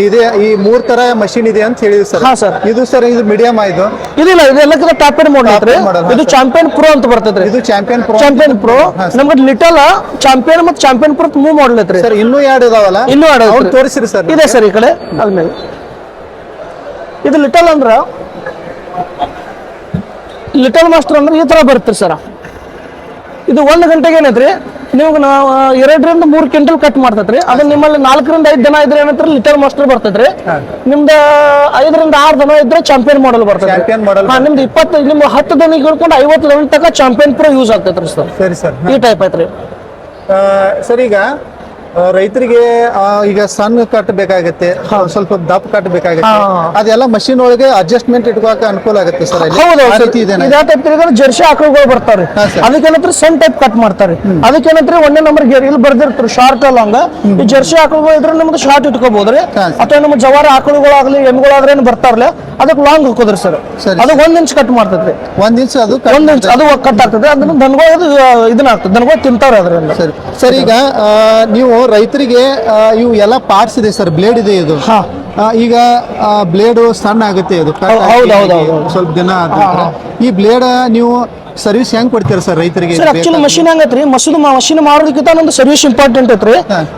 ಇದೆ ಈ ಮೂರ್ ತರ ಮಷಿನ್ ಇದೆ ಅಂತ ಹೇಳಿದ್ರು ಸರ್ ಹಾ, ಸರ್ ಇದು ಸರ್ ಇದು ಮೀಡಿಯಮ್ ಇದು? ಇದಿಲ್ಲ ಇದು ಎಲ್ಲಕ್ಕಿಂತ ಟಾಪ್ ಎಂಡ್ ಮಾಡಲ್ ಇದು ಚಾಂಪಿಯನ್ ಪ್ರೋ ಅಂತ ಬರ್ತದ್ರಿ ಇದು ಚಾಂಪಿಯನ್ ಪ್ರೋ ಚಾಂಪಿಯನ್ ಪ್ರೋ ನಮ್ಗೆ ಲಿಟಲ್ ಚಾಂಪಿಯನ್ ಮತ್ತು ಚಾಂಪಿಯನ್ ಪ್ರೋ ಮೂವ್ ಮಾಡಲ್ ಐತ್ರಿ. ಸರ್ ಇನ್ನೂ ಎರಡು ಇದಾವಲ್ಲ? ಇನ್ನೂ ಎರಡು. ತೋರಿಸಿರಿ ಸರ್ ಇದೆ ಸರ್ ಈ ಕಡೆ. ಆದ್ಮೇಲೆ ಇದು ಲಿಟಲ್ ಅಂದ್ರ ಲಿಟಲ್ ಮಾಸ್ಟರ್ ಅಂದ್ರೆ ಈ ತರ ಬರುತ್ತೆ ಸರ್ ಇದು ಒಂದು ಗಂಟೆಗೆ ಏನೈತ್ರಿ? ನೀವು ನಾವು ಎರಡರಿಂದ ಮೂರು ಕ್ವಿಂಟಲ್ ಕಟ್ ಮಾಡ್ತೈತ್ರಿ. ಅದು ನಿಮ್ಮಲ್ಲಿ ನಾಲ್ಕರಿಂದ ಐದು ಜನ ಇದ್ರೆ ಏನಂತಾರೆ? ಲಿಟರ್ ಮಾಸ್ಟರ್ ಬರ್ತೈತ್ರಿ. ನಿಮ್ದು ಐದರಿಂದ ಆರು ಜನ ಇದ್ರೆ ಚಾಂಪಿಯನ್ ಮಾಡಲ್ ಬರ್ತದೆ. ಹಾ ನಿಮ್ದು ಇಪ್ಪತ್ತು ನಿಮ್ಮ ಹತ್ತು ದಿನ ಹಿಡ್ಕೊಂಡು ಐವತ್ತು ಲೆವೆನ್ ತನಕ ಚಾಂಪಿಯನ್ ಪ್ರೋ ಯೂಸ್ ಆಗ್ತೈತ್ರಿ ಸರ್. ಸರಿ ಸರ್. ಈ ಟೈಪ್ ಐತ್ರಿ. ಸರ್ ಈಗ ರೈತರಿಗೆ ಈಗ ಸಣ್ಣ ಕಟ್ ಬೇಕಾಗುತ್ತೆ ಸ್ವಲ್ಪ ದಪ್ಪ ಕಟ್ ಬೇಕಾಗುತ್ತೆ. ಅದೆಲ್ಲ ಮಷಿನ್ ಒಳಗೆ ಅಡ್ಜಸ್ಟ್ಮೆಂಟ್ ಇಟ್ಕೋಕ ಅನುಕೂಲ ಆಗುತ್ತೆ ಸರ್. ಹೌದು ಜರ್ಸಿ ಆಕಳುಗಳು ಬರ್ತಾರೆ. ಅದಕ್ಕೇನಂದ್ರೆ ಸಣ್ಣ ಟೈಪ್ ಕಟ್ ಮಾಡ್ತಾರೆ. ಅದಕ್ಕೇನಂದ್ರೆ ಒಂದೇ ನಂಬರ್ ಗೇರ್ ಇಲ್ಲಿ ಬರ್ದಿರ್ತಾರೆ ಶಾರ್ಟ್ ಲಾಂಗ್ ಈ ಜರ್ಸಿ ಆಕಳುಗಳು ಇದ್ರೆ ನಮ್ದು ಶಾರ್ಟ್ ಇಟ್ಕೋಬಹುದ್ರಿ. ಅಥವಾ ನಮ್ಮ ಜವಾರ ಆಕಳುಗಳಾಗ್ಲಿ ಎಮ್ಗಳಾದ್ರೆ ಏನು ಬರ್ತಾರಲ್ಲ ಅದಕ್ಕೆ ಲಾಂಗ್ ಹಾಕೋದ್ರಿ ಸರ್. ಅದು ಒಂದ್ ಇಂಚ್ ಕಟ್ ಮಾಡ್ತದ್ರಿ ಒಂದ್ ಇಂಚ್ ಅದು ಒಂದ್ ಇಂಚ್ ಅದು ಕಟ್ ಆಗ್ತದೆ ಅದನ್ನ ದನಗಳು ಆ, ಇದನ್ನ ಆಗ್ತದೆ ದನಗಳು ತಿಂತಾರೆ ಅದ್ರಿಂದ ಸರಿ. ಸರ್ ಈಗ ನೀವು ರೈತರಿಗೆ ಇವು ಎಲ್ಲ ಪಾರ್ಟ್ಸ್ ಇದೆ ಸರ್ ಬ್ಲೇಡ್ ಇದೆ ಇದು ಹಾ. ಈಗ ಬ್ಲೇಡ್ ಸಣ್ಣ ಆಗುತ್ತೆ ಇದು. ಸ್ವಲ್ಪ ದಿನ ಈ ಬ್ಲೇಡ್ ನೀವು ಸರ್ವಿಸ್ ಹೆಂಗ್ ಕೊಡ್ತೀರ ಸರ್ ರೈತರಿಗೆ? ಸರ್ ಆಕ್ಚುಲಿ ಮಷಿನ್ ಹಂಗತ್ರಿ ಮಷಿನ್ ಮಷಿನ್ ಮಾಡೋದಕ್ಕಿಂತ ಒಂದು ಸರ್ವಿಸ್ ಇಂಪಾರ್ಟೆಂಟ್ ಐತ್ರಿ.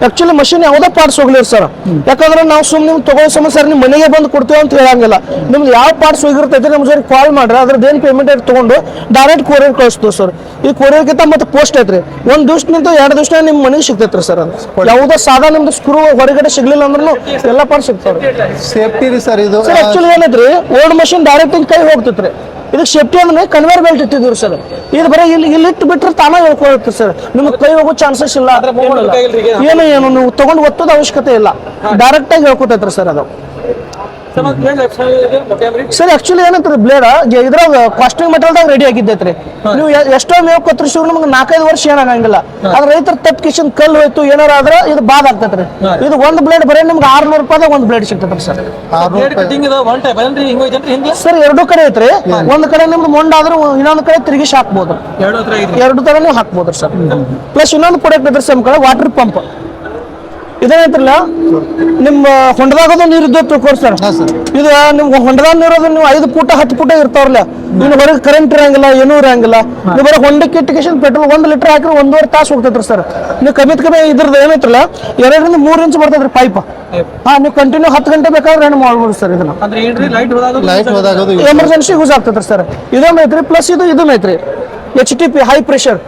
ಆಕ್ಚುಲಿ ಮಷಿನ್ ಯಾವ್ದೋ ಪಾರ್ಟ್ಸ್ ಹೋಗ್ಲಿ ಸರ್ ಯಾಕಂದ್ರೆ ನಾವು ಸುಮ್ಮನೆ ನಿಮ್ಗೆ ತಗೊಳ್ಳೋ ಸಮಯ ಸರ್ ನಿಮ್ಮ ಮನೆಗೆ ಬಂದು ಕೊಡ್ತೀವಿ ಅಂತ ಹೇಳಂಗಿಲ್ಲ. ನಿಮ್ದು ಯಾವ ಪಾರ್ಟ್ಸ್ ಹೋಗಿರ್ತೈತೆ ನಮ್ಗೆ ಸರ್ ಕಾಲ್ ಮಾಡ್ರಿ ಅದ್ರದ್ದು ಏನು ಪೇಮೆಂಟ್ ಐತೆ ತಗೊಂಡು ಡೈರೆಕ್ಟ್ ಕೊರಿಯರ್ ಕಳಿಸ್ತೀವಿ ಸರ್ ಈ ಕೊರಿಯರ್ಗಿಂತ ಮತ್ತೆ ಪೋಸ್ಟ್ ಐತ್ರಿ. ಒಂದು ದಿವ್ಸನಿಂದ ಎರಡು ದಿವಸ ನಿಮ್ಮ ಮನೆಗೆ ಸಿಗ್ತೈತ್ರಿ ಸರ್ ಅದು. ಯಾವುದೇ ಸಾದಾ ನಿಮ್ದು ಸ್ಕ್ರೂ ಹೊರಗಡೆ ಸಿಗ್ಲಿಲ್ಲ ಅಂದ್ರೂ ಎಲ್ಲ ಪಾರ್ಟ್ಸ್ ಸಿಗ್ತಾವ್ರಿ. ಸೇಫ್ಟಿ ರೀ ಸರ್ ಇದು. ಸರ್ ಆಕ್ಚುಲಿ ಏನೈತ್ರಿ? ಓಲ್ಡ್ ಮಷಿನ್ ಡೈರೆಕ್ಟ್ ಕೈ ಹೋಗ್ತೈತ್ರಿ. ಇದಕ್ಕೆ ಸೇಫ್ಟಿ ಅಂದ್ರೆ ಕನ್ವೇರ್ ಬೆಲ್ಟ್ ಇಟ್ಟಿದ್ರು ಸರ್ ಇದು ಬರೀ ಇಲ್ಲಿ ಇಲ್ಲಿ ಇಟ್ಟು ಬಿಟ್ರೆ ತಾನೇ ಹೇಳ್ಕೊಳುತ್ತೆ ಸರ್ ನಿಮ್ಗೆ ಕೈ ಹೋಗೋ ಚಾನ್ಸಸ್ ಇಲ್ಲ. ಏನು ಏನು ನೀವು ತಗೊಂಡು ಒತ್ತೋದ ಅವಶ್ಯಕತೆ ಇಲ್ಲ. ಡೈರೆಕ್ಟ್ ಆಗಿ ಹೇಳ್ಕೊತೈತ್ರಿ ಸರ್ ಅದು. ಸರ್ ಆಕ್ಚುಲಿ ಏನಂತಾರೆ ಬ್ಲೇಡ್ ಇದ್ರಾಗ ಕಾಸ್ಟಿಂಗ್ ಮೆಟಲ್ದಾಗ ರೆಡಿ ಆಗಿದ್ದೈತ್ರಿ. ನೀವು ಎಷ್ಟೋ ಮೇವು ಕತ್ತರಿಸಿದ್ರು ನಮ್ಗೆ ನಾಲ್ಕೈದು ವರ್ಷ ಏನಾಗಂಗಿಲ್ಲ ಆದ್ರೆ ರೈತರ ತಪ್ಪು ಕಿಶನ್ ಕಲ್ಲು ಹೋಯ್ತು ಏನಾರ ಆದ್ರ ಇದು ಬಾದ್ ಆಗ್ತೈತ್ರಿ. ಇದು ಒಂದು ಬ್ಲೇಡ್ ಬರೀ ನಿಮ್ಗೆ ಆರ್ನೂರು ರೂಪಾಯಿದಾಗ ಒಂದು ಬ್ಲೇಡ್ ಸಿಗ್ತೈತ್ರಿ ಸರ್. ಸರ್ ಎರಡು ಕಡೆ ಐತ್ರಿ. ಒಂದ್ ಕಡೆ ನಿಮ್ದು ಮೊಂಡ ಆದ್ರೆ ಇನ್ನೊಂದ್ ಕಡೆ ತಿರುಗಿಸಿ ಹಾಕ್ಬೋದು ಎರಡು ತರ ನೀವು ಹಾಕ್ಬೋದು ಸರ್. ಪ್ಲಸ್ ಇನ್ನೊಂದು ಪ್ರಾಡಕ್ಟ್ ಐತ್ರಿ ಸಮ್ ಕಡೆ ವಾಟರ್ ಪಂಪ್ ಇದೇನೈತ್ರಲ್ಲ ನಿಮ್ಮ ಹೊಂಡದಾಗದು ನೀರು ಇದ್ದು ತಿಳ್ಕೊರಿ ಸರ್ ಇದು ನಿಮ್ಗೆ ಹೊಂಡದಾಗ ನೀರೋದು ನೀವು ಐದು ಪುಟ ಹತ್ತು ಪುಟ ಇರ್ತಾವ್ರಲ್ಲ. ಇನ್ನು ಹೊರಗೆ ಕರೆಂಟ್ ಇರಂಗಿಲ್ಲ ಏನೂ ಇರಂಗಿಲ್ಲ. ನೀವು ಬರೀ ಹೊಂಡಕ್ಕೆ ಇಟ್ಟಿಕೇಶನ್ ಪೆಟ್ರೋಲ್ ಒಂದು ಲೀಟರ್ ಹಾಕಿದ್ರೆ ಒಂದೂವರೆ ತಾಸು ಹೋಗ್ತೈತ್ರಿ ಸರ್ ನೀವು ಕಮ್ಮಿ ಕಮ್ಮಿ ಇದ್ರದ್ದು ಏನೈತ್ರಲ್ಲ ಎರಡರಿಂದ ಮೂರು ಇಂಚ್ ಬರ್ತೈತ್ರಿ ಪೈಪ್ ಹಾ ನೀವು ಕಂಟಿನ್ಯೂ ಹತ್ತು ಗಂಟೆ ಬೇಕಾದ್ರೆ ಏನು ಮಾಡ್ಬೋದು ಸರ್ ಇದನ್ನ? ಎಮರ್ಜೆನ್ಸಿ ಯೂಸ್ ಆಗ್ತದೆ ಸರ್ ಇದೇ ಐತ್ರಿ ಪ್ಲಸ್ ಇದು ಇದನ್ನ ಐತ್ರಿ H T P high pressure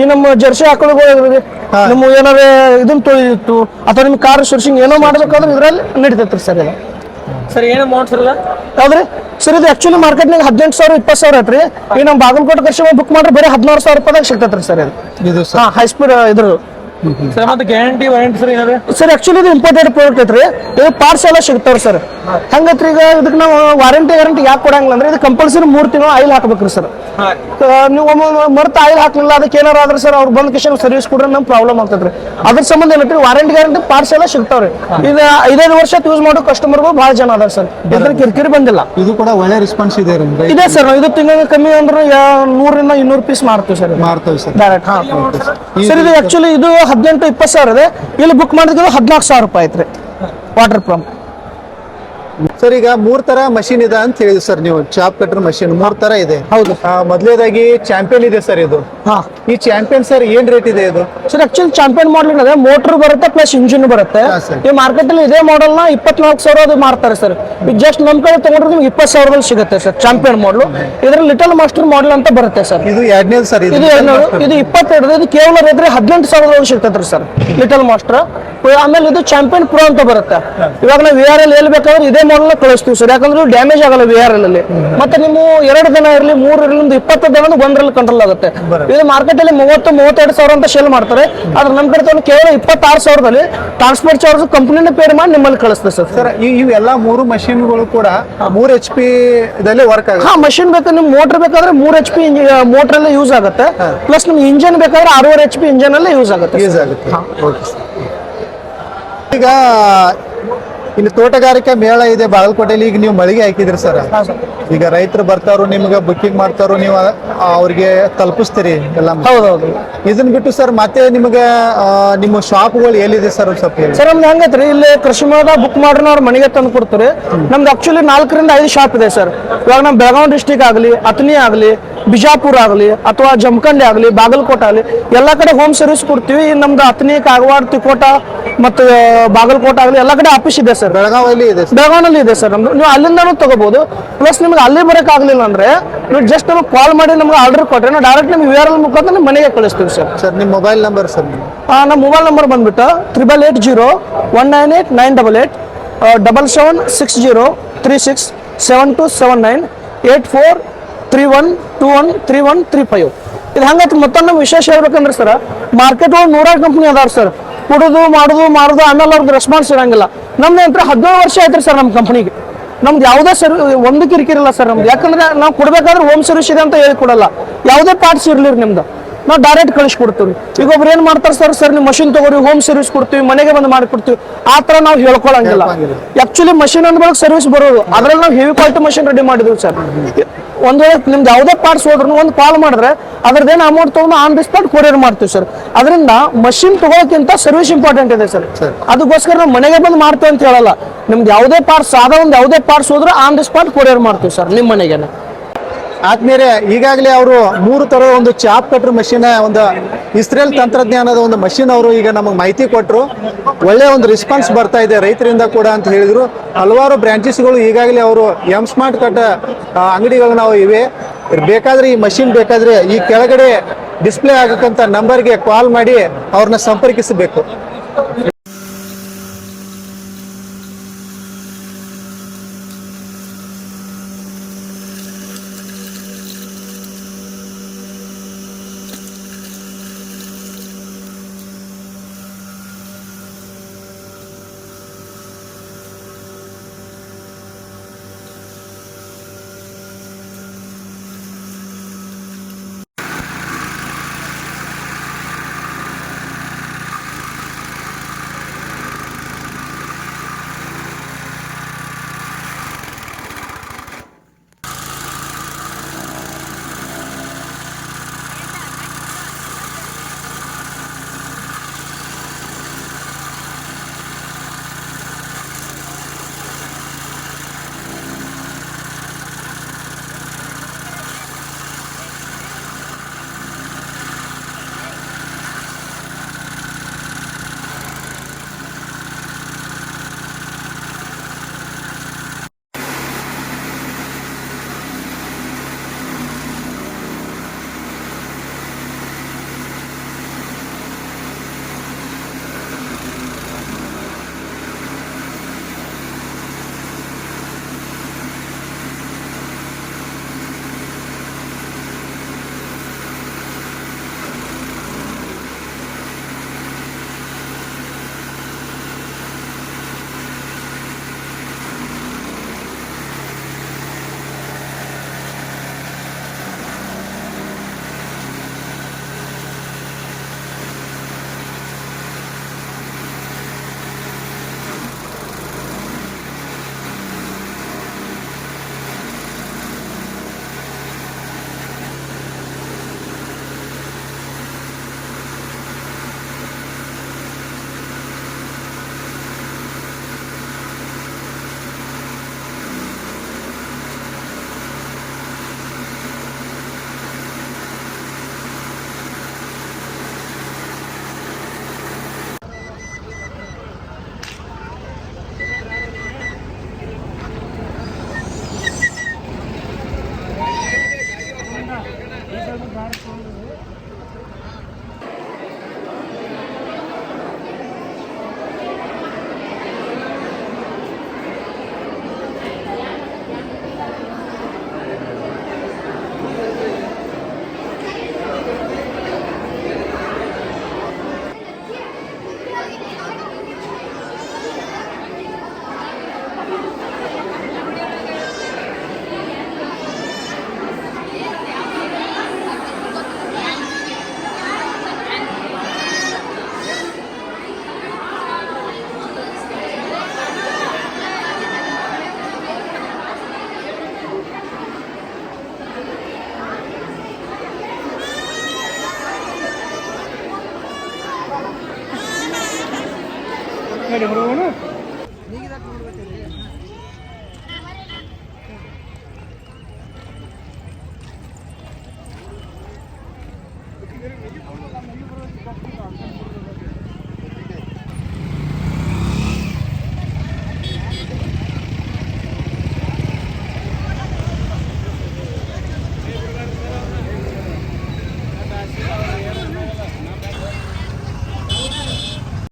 ಈ ನಮ್ಮ ಜರ್ಸಿ ಆಕಳುಗಳು ನಿಮ್ಮ ಏನಾರ ಇದನ್ನ ತೊಳಿದಿತ್ತು ಅಥವಾ ನಿಮ್ಮ ಕಾರ್ ಸರ್ಸಿಂಗ್ ಏನೋ ಮಾಡ್ಬೇಕಾದ್ರೆ ಇದ್ರಲ್ಲಿ ನಡೀತೈತ್ರಿ ಸರ್ ಇದು. ಸರ್ ಏನು ಅಮೌಂಟ್ ಸರ್ ಹೌದ್ರಿ? ಸರ್ ಇದು ಆಕ್ಚುಲಿ ಮಾರ್ಕೆಟ್ನಾಗ ಹದಿನೆಂಟು ಸಾವಿರ ಇಪ್ಪತ್ತು ಸಾವಿರ ಐತ್ರಿ. ಈಗ ನಮ್ಮ ಬಾಗಲಕೋಟೆ ಕಸ್ಟಮರ್ ಬುಕ್ ಮಾಡ್ರೆ ಬರೀ ಹದಿನಾರು ಸಾವಿರ ರೂಪಾಯಿದಾಗ ಸಿಗ್ತೈತ್ರಿ ಸರ್ ಇದು. ಇದು ಹಾ ಹೈ ಸ್ಪೀಡ್ ಇದ್ರ ಸರ್ ಮತ್ತೆ ಗ್ಯಾರಂಟಿ ವಾರಂಟಿ ಸರ್ ಏನಾದ್ರೆ? ಸರ್ ಆಕ್ಚುಲಿ ಇದು ಇಂಪೋರ್ಟೆಡ್ ಪ್ರಾಡಕ್ಟ್ ಐತ್ರಿ. ಇದು ಪಾರ್ಟ್ಸ್ ಎಲ್ಲ ಸಿಗ್ತಾವ್ರಿ ಸರ್. ಹಂಗತ್ರಿ ಈಗ ಇದಕ್ಕೆ ನಾವು ವಾರಂಟಿ ಗ್ಯಾರಂಟಿ ಯಾಕೆ ಕೊಡಂಗಿಲ್ಲ ಅಂದ್ರೆ ಇದು ಕಂಪಲ್ಸರಿ ಮೂರು ತಿಂಗಳು ಆಯಿಲ್ ಹಾಕ್ಬೇಕ್ರಿ ಸರ್. ನೀವು ಮರ್ತ ಆಯಿಲ್ ಹಾಕ್ಲಿಲ್ಲ ಅದಕ್ಕೆ ಏನಾರ ಆದ್ರೆ ಸರ್ ಅವ್ರು ಬಂದ್ ಕಿಶನ್ ಸರ್ವಿಸ್ ಕೊಡ್ರೆ ನಮ್ ಪ್ರಾಬ್ಲಮ್ ಆಗ್ತದ್ರಿ ಅದ್ರ ಸಂಬಂಧ ಏನೈತ್ರಿ ವಾರಂಟಿ ಗ್ಯಾರಂಟಿ ಪಾರ್ಟ್ಸ್ ಎಲ್ಲ ಸಿಗ್ತಾವ್ರಿ. ಇದು ಐದೈದು ವರ್ಷ ಯೂಸ್ ಮಾಡೋ ಕಸ್ಟಮರ್ಗಳು ಬಹಳ ಜನ ಅದಾರ ಸರ್. ಇದ್ರ ಕಿರಿಕಿರಿ ಬಂದಿಲ್ಲ. ಇದು ಕೂಡ ಒಳ್ಳೆ ರೆಸ್ಪಾನ್ಸ್ ಇದೆ ಇದೆ ಸರ್ ಇದು ತಿಂಗಳ ಕಮ್ಮಿ ಅಂದ್ರೆ ನೂರಿಂದ ಇನ್ನೂರು ಪೀಸ್ ಮಾಡ್ತೀವಿ ಸರ್. ಮಾಡ್ತೀವಿ ಸರ್. ಡೈರೆಕ್ಟ್ ಹಾ ಸರ್. ಇದು ಆಕ್ಚುಲಿ ಇದು ಹದಿನೆಂಟು ಇಪ್ಪತ್ತು ಸಾವಿರ ಇದೆ. ಇಲ್ಲಿ ಬುಕ್ ಮಾಡಿದ್ರೆ ಹದಿನಾಲ್ಕು ಸಾವಿರ ರೂಪಾಯಿ ಐತ್ರಿ. ವಾಟರ್ ಪಂಪ್ ಸರ್ ಈಗ ಮೂರ್ ತರ ಮಷಿನ್ ಇದೆ ಅಂತ ಹೇಳಿದ್ರಿ ಸರ್ ನೀವು ಚಾಪ್ ಕಟ್ಟರ್ ಮಷಿನ್ ಮೂರ್ ತರ ಇದೆ ಹೌದು. ಮೊದಲೇದಾಗಿ ಚಾಂಪಿಯನ್ ಇದೆ ಸರ್ ಇದು ಈ ಚಾಂಪಿಯನ್ ಸರ್ ಏನ್ ರೇಟ್ ಇದೆ ಇದು? ಸರ್ ಆಕ್ಚುಲಿ ಚಾಂಪಿಯನ್ ಮಾಡಲ್ ಇದೆ ಮೋಟರ್ ಬರುತ್ತೆ ಪ್ಲಸ್ ಇಂಜಿನ್ ಬರುತ್ತೆ. ಈ ಮಾರ್ಕೆಟ್ ಅಲ್ಲಿ ಇದೇ ಮಾಡಲ್ನ ಇಪ್ಪತ್ನಾಲ್ಕು ಸಾವಿರ ಅದು ಮಾರ್ತಾರೆ ಸರ್ ಜಸ್ಟ್ ನಮ್ ಕಡೆ ತಗೊಂಡ್ರೆ ನಿಮ್ಗೆ ಇಪ್ಪತ್ತು ಸಾವಿರದಲ್ಲಿ ಸಿಗುತ್ತೆ ಸರ್ ಚಾಂಪಿಯನ್ ಮಾಡಲ್ ಇದ್ರ ಲಿಟಲ್ ಮಾಸ್ಟರ್ ಮಾಡಲ್ ಅಂತ ಬರುತ್ತೆ ಸರ್ ಇದು ಎರಡನೇ ಸರ್ ಇದು ಇದು ಇಪ್ಪತ್ತೆರಡು ಇದು ಕೇವಲ ರೇಟ್ ಹದಿನೆಂಟು ಸಾವಿರದೊಳಗೆ ಸಿಗ್ತದ್ರಿ ಸರ್ ಲಿಟಲ್ ಮಾಸ್ಟರ್ ಆಮೇಲೆ ಇದು ಚಾಂಪಿಯನ್ ಪ್ರೋ ಅಂತ ಬರುತ್ತೆ. ಇವಾಗ ನಾವು ವಿ ಆರ್ ಎಲ್ ಎಲ್ಲಿ ಬೇಕಾದ್ರೆ ಇದೇ ಮಾಡಲ್ ಕಳಿಸ್ತೀವಿ ಸರ್ ಯಾಕಂದ್ರೆ ಡ್ಯಾಮೇಜ್ ಆಗಲ್ಲ ವಿ ಆರ್ ಎಲ್ ಅಲ್ಲಿ. ಮತ್ತೆ ನಿಮ್ಮ ಎರಡು ದಿನ ಇರಲಿ ಮೂರು ಇರಲಿ ಒಂದು ಇಪ್ಪತ್ತು ದಿನ ಒಂದರಲ್ಲಿ ಕಂಟ್ರೋಲ್ ಆಗುತ್ತೆ. ಇದು ಮಾರ್ಕೆಟ್ ಅಲ್ಲಿ ಮೂವತ್ತು ಮೂವತ್ತೆರಡು ಸಾವಿರ ಅಂತ ಸೇಲ್ ಮಾಡ್ತಾರೆ. ಆದ್ರೆ ನಮ್ಮ ಕಡೆ ತಗೊಂಡು ಕೇವಲ ಇಪ್ಪತ್ತಾರು ಸಾವಿರದಲ್ಲಿ ಟ್ರಾನ್ಸ್ಪೋರ್ಟ್ ಚಾರ್ಜ್ ಕಂಪ್ನಿನೇ ಪೇಡ್ ಮಾಡಿ ನಿಮ್ಮಲ್ಲಿ ಕಳಿಸ್ತದೆ ಸರ್. ಸರ್ ಇವೆಲ್ಲ ಮೂರು ಮಷಿನ್ಗಳು ಕೂಡ ಮೂರು ಎಚ್ ಪಿ ದಲ್ಲಿ ವರ್ಕ್ ಆಗುತ್ತೆ. ಹಾ ಮಷಿನ್ ಬೇಕಾದ್ರೆ ನಿಮ್ಗೆ ಮೋಟರ್ ಬೇಕಾದ್ರೆ ಮೂರ್ ಎಚ್ ಪಿ ಮೋಟರ್ ಎಲ್ಲ ಯೂಸ್ ಆಗುತ್ತೆ. ಪ್ಲಸ್ ನಿಮ್ಗೆ ಇಂಜನ್ ಬೇಕಾದ್ರೆ ಆರೂವರೆ ಎಚ್ ಪಿ ಇಂಜನ್ ಎಲ್ಲ ಯೂಸ್ ಆಗುತ್ತೆ ಯೂಸ್ ಆಗುತ್ತೆ. ಓಕೆ ಈಗ ಇಲ್ಲಿ ತೋಟಗಾರಿಕೆ ಮೇಳ ಇದೆ ಬಾಗಲಕೋಟೆಯಲ್ಲಿ ಈಗ ನೀವು ಮಳಿಗೆ ಹಾಕಿದ್ರಿ ಸರ್. ಈಗ ರೈತರು ಬರ್ತಾರು ನಿಮ್ಗೆ ಬುಕ್ಕಿಂಗ್ ಮಾಡ್ತಾರು ನೀವು ಅವ್ರಿಗೆ ತಲುಪಿಸ್ತೀರಿ ಎಲ್ಲ. ಹೌದೌದು. ಇದನ್ನ ಬಿಟ್ಟು ಸರ್ ಮತ್ತೆ ನಿಮಗೆ ನಿಮ್ಮ ಶಾಪ್ಗಳು ಎಲ್ಲಿದೆ ಸರ್ ಸ್ವಲ್ಪ ಹೇಳಿ. ಸರ್ ನಮ್ದು ಹೆಂಗೈತ್ರಿ ಇಲ್ಲಿ ಕೃಷಿ ಮೇಳ ಬುಕ್ ಮಾಡ್ರಿ ಅವ್ರ ಮನೆಗೆ ತಂದು ಕೊಡ್ತಾರೆ. ನಮ್ದು ಆಕ್ಚುಲಿ ನಾಲ್ಕರಿಂದ ಐದು ಶಾಪ್ ಇದೆ ಸರ್. ಇವಾಗ ನಮ್ಮ ಬೆಳಗಾವಿ ಡಿಸ್ಟಿಕ್ ಆಗಲಿ ಅಥಣಿ ಆಗಲಿ ಬಿಜಾಪುರ ಆಗಲಿ ಅಥವಾ ಜಮಖಂಡಿ ಆಗಲಿ ಬಾಗಲಕೋಟೆ ಆಗಲಿ ಎಲ್ಲ ಕಡೆ ಹೋಮ್ ಸರ್ವಿಸ್ ಕೊಡ್ತೀವಿ. ಇನ್ನು ನಮ್ದು ಅತ್ನಿ ಕಾಗವಾಡ ತಿಕೋಟ ಮತ್ತು ಬಾಗಲಕೋಟೆ ಆಗಲಿ ಎಲ್ಲ ಕಡೆ ಆಫೀಸ್ ಇದೆ ಸರ್. ಬೆಳಗಾವಿಯಲ್ಲಿ ಇದೆ ಸರ್. ಬೆಳಗಾವಿನಲ್ಲಿ ಇದೆ ಸರ್ ನಮ್ದು. ನೀವು ಅಲ್ಲಿಂದನೂ ತಗೋಬಹುದು ಪ್ಲಸ್ ನಿಮ್ಗೆ ಅಲ್ಲಿ ಬರಕ್ ಆಗ್ಲಿಲ್ಲ ಅಂದ್ರೆ ನೀವು ಜಸ್ಟ್ ನಮಗೆ ಕಾಲ್ ಮಾಡಿ ನಮ್ಗೆ ಆರ್ಡರ್ ಕೊಟ್ಟರೆ ನಾವು ಡೈರೆಕ್ಟ್ ನಿಮ್ಗೆ ವಿ ಆರ್ ಎಲ್ ಮುಖಾಂತರ ನಿಮ್ಮ ಮನೆಗೆ ಕಳಿಸ್ತೀವಿ ಸರ್. ಸರ್ ನಿಮ್ಮ ಮೊಬೈಲ್ ನಂಬರ್ ಸರ್ ನಮ್ಮ ಮೊಬೈಲ್ ನಂಬರ್ ಬಂದ್ಬಿಟ್ಟು triple eight zero one nine eight nine double eight double seven six zero three six seven two seven nine eight four three one two one three one three five ಇದು ಹಂಗೈತೆ? ಮತ್ತೊಂದು ವಿಶೇಷ ಹೇಳ್ಬೇಕಂದ್ರೆ sir market ಒಳಗೆ ನೂರಾರು company ಅದಾವ sir. ಕುಡುದು, ಮಾಡುದು ಮಾಡುದು ಆಮೇಲೆ ಅವ್ರದ್ದು ರೆಸ್ಪಾನ್ಸ್ ಇರಂಗಿಲ್ಲ. ನಮ್ದು ಅಂತ ಹದಿನೇಳು ವರ್ಷ ಆಯ್ತು ಸರ್ ನಮ್ಮ ಕಂಪ್ನಿಗೆ ನಮ್ದು ಯಾವುದೇ ಸರ್, ಒಂದು ಕಿರಿಕಿರಿಲ್ಲ ಸರ್ ನಮ್ದು. ಯಾಕಂದ್ರೆ ನಾವು ಕೊಡ್ಬೇಕಾದ್ರೆ ಹೋಮ್ ಸರ್ವಿಸ್ ಇದೆ ಅಂತ ಹೇಳಿ ಕೊಡಲ್ಲ. ಯಾವುದೇ ಪಾರ್ಟ್ಸ್ ಇರ್ಲಿ ನಿಮ್ದು. ನಾವು ಡೈರೆಕ್ಟ್ ಕಳಿಸ್ಕೊಡ್ತೀವಿ. ಈಗ ಒಬ್ರು ಏನ್ ಮಾಡ್ತಾರೆ ಸರ್ ಸರ್ ನೀವು ಮಷಿನ್ ತಗೋರಿ ಹೋಮ್ ಸರ್ವಿಸ್ ಕೊಡ್ತೀವಿ ಮನೆಗೆ ಬಂದು ಮಾಡಿಕೊಡ್ತೀವಿ. ಆ ತರ ನಾವು ಹೇಳ್ಕೊಳಂಗಿಲ್ಲ. ಆಕ್ಚುಲಿ ಮಷಿನ್ ಅಂದ ಬಳಕ ಸರ್ವಿಸ್ ಬರೋದು. ಅದ್ರಲ್ಲಿ ನಾವು ಹೆವಿ ಕ್ವಾಲಿಟಿ ಮಷಿನ್ ರೆಡಿ ಮಾಡಿದ್ವಿ ಸರ್ ಒಂದ್ ವೇಳೆ ನಿಮ್ದು ಯಾವುದೇ ಪಾರ್ಟ್ಸ್ ಹೋದ್ರು ಒಂದು ಕಾಲ್ ಮಾಡಿದ್ರೆ ಅದ್ರದ್ದೇನು ಅಮೌಂಟ್ ತಗೊಂಡು ಆನ್ ದಿ ಸ್ಪಾಟ್ ಕೊರಿಯರ್ ಮಾಡ್ತೀವಿ ಸರ್ ಅದರಿಂದ ಮಷಿನ್ ತಗೋಕ್ಕಿಂತ ಸರ್ವಿಸ್ ಇಂಪಾರ್ಟೆಂಟ್ ಇದೆ ಸರ್ ಅದಕ್ಕೋಸ್ಕರ ನಾವು ಮನೆಗೆ ಬಂದು ಮಾಡ್ತೇವೆ ಅಂತ ಹೇಳಲ್ಲ. ನಿಮ್ದು ಯಾವುದೇ ಪಾರ್ಟ್ಸ್ ಆದ ಒಂದು ಯಾವುದೇ ಪಾರ್ಟ್ಸ್ ಹೋದ್ರೆ ಆನ್ ದಿ ಸ್ಪಾಟ್ ಕೊರಿಯರ್ ಮಾಡ್ತೀವಿ ಸರ್ ನಿಮ್ಮ ಮನೆಗೆ ಆದ್ಮೇಲೆ ಈಗಾಗಲೇ ಅವರು ಮೂರು ತರ ಒಂದು ಚಾಪ್ ಕಟ್ರ್ ಮಷಿನ್, ಒಂದು ಇಸ್ರೇಲ್ ತಂತ್ರಜ್ಞಾನದ ಒಂದು ಮಷಿನ್ ಅವರು ಈಗ ನಮಗೆ ಮಾಹಿತಿ ಕೊಟ್ಟರು ಒಳ್ಳೆ ಒಂದು ರೆಸ್ಪಾನ್ಸ್ ಬರ್ತಾ ಇದೆ ರೈತರಿಂದ ಕೂಡ ಅಂತ ಹೇಳಿದ್ರು. ಹಲವಾರು ಬ್ರಾಂಚಸ್ಗಳು ಈಗಾಗಲೇ ಅವರು ಎಂ ಸ್ಮಾರ್ಟ್ ಕಟ್ ಅಂಗಡಿಗಳು ನಾವು ಇವೆ. ಬೇಕಾದ್ರೆ ಈ ಮಷಿನ್ ಬೇಕಾದ್ರೆ ಈ ಕೆಳಗಡೆ ಡಿಸ್ಪ್ಲೇ ಆಗಕ್ಕಂತ ನಂಬರ್ಗೆ ಕಾಲ್ ಮಾಡಿ ಅವ್ರನ್ನ ಸಂಪರ್ಕಿಸಬೇಕು.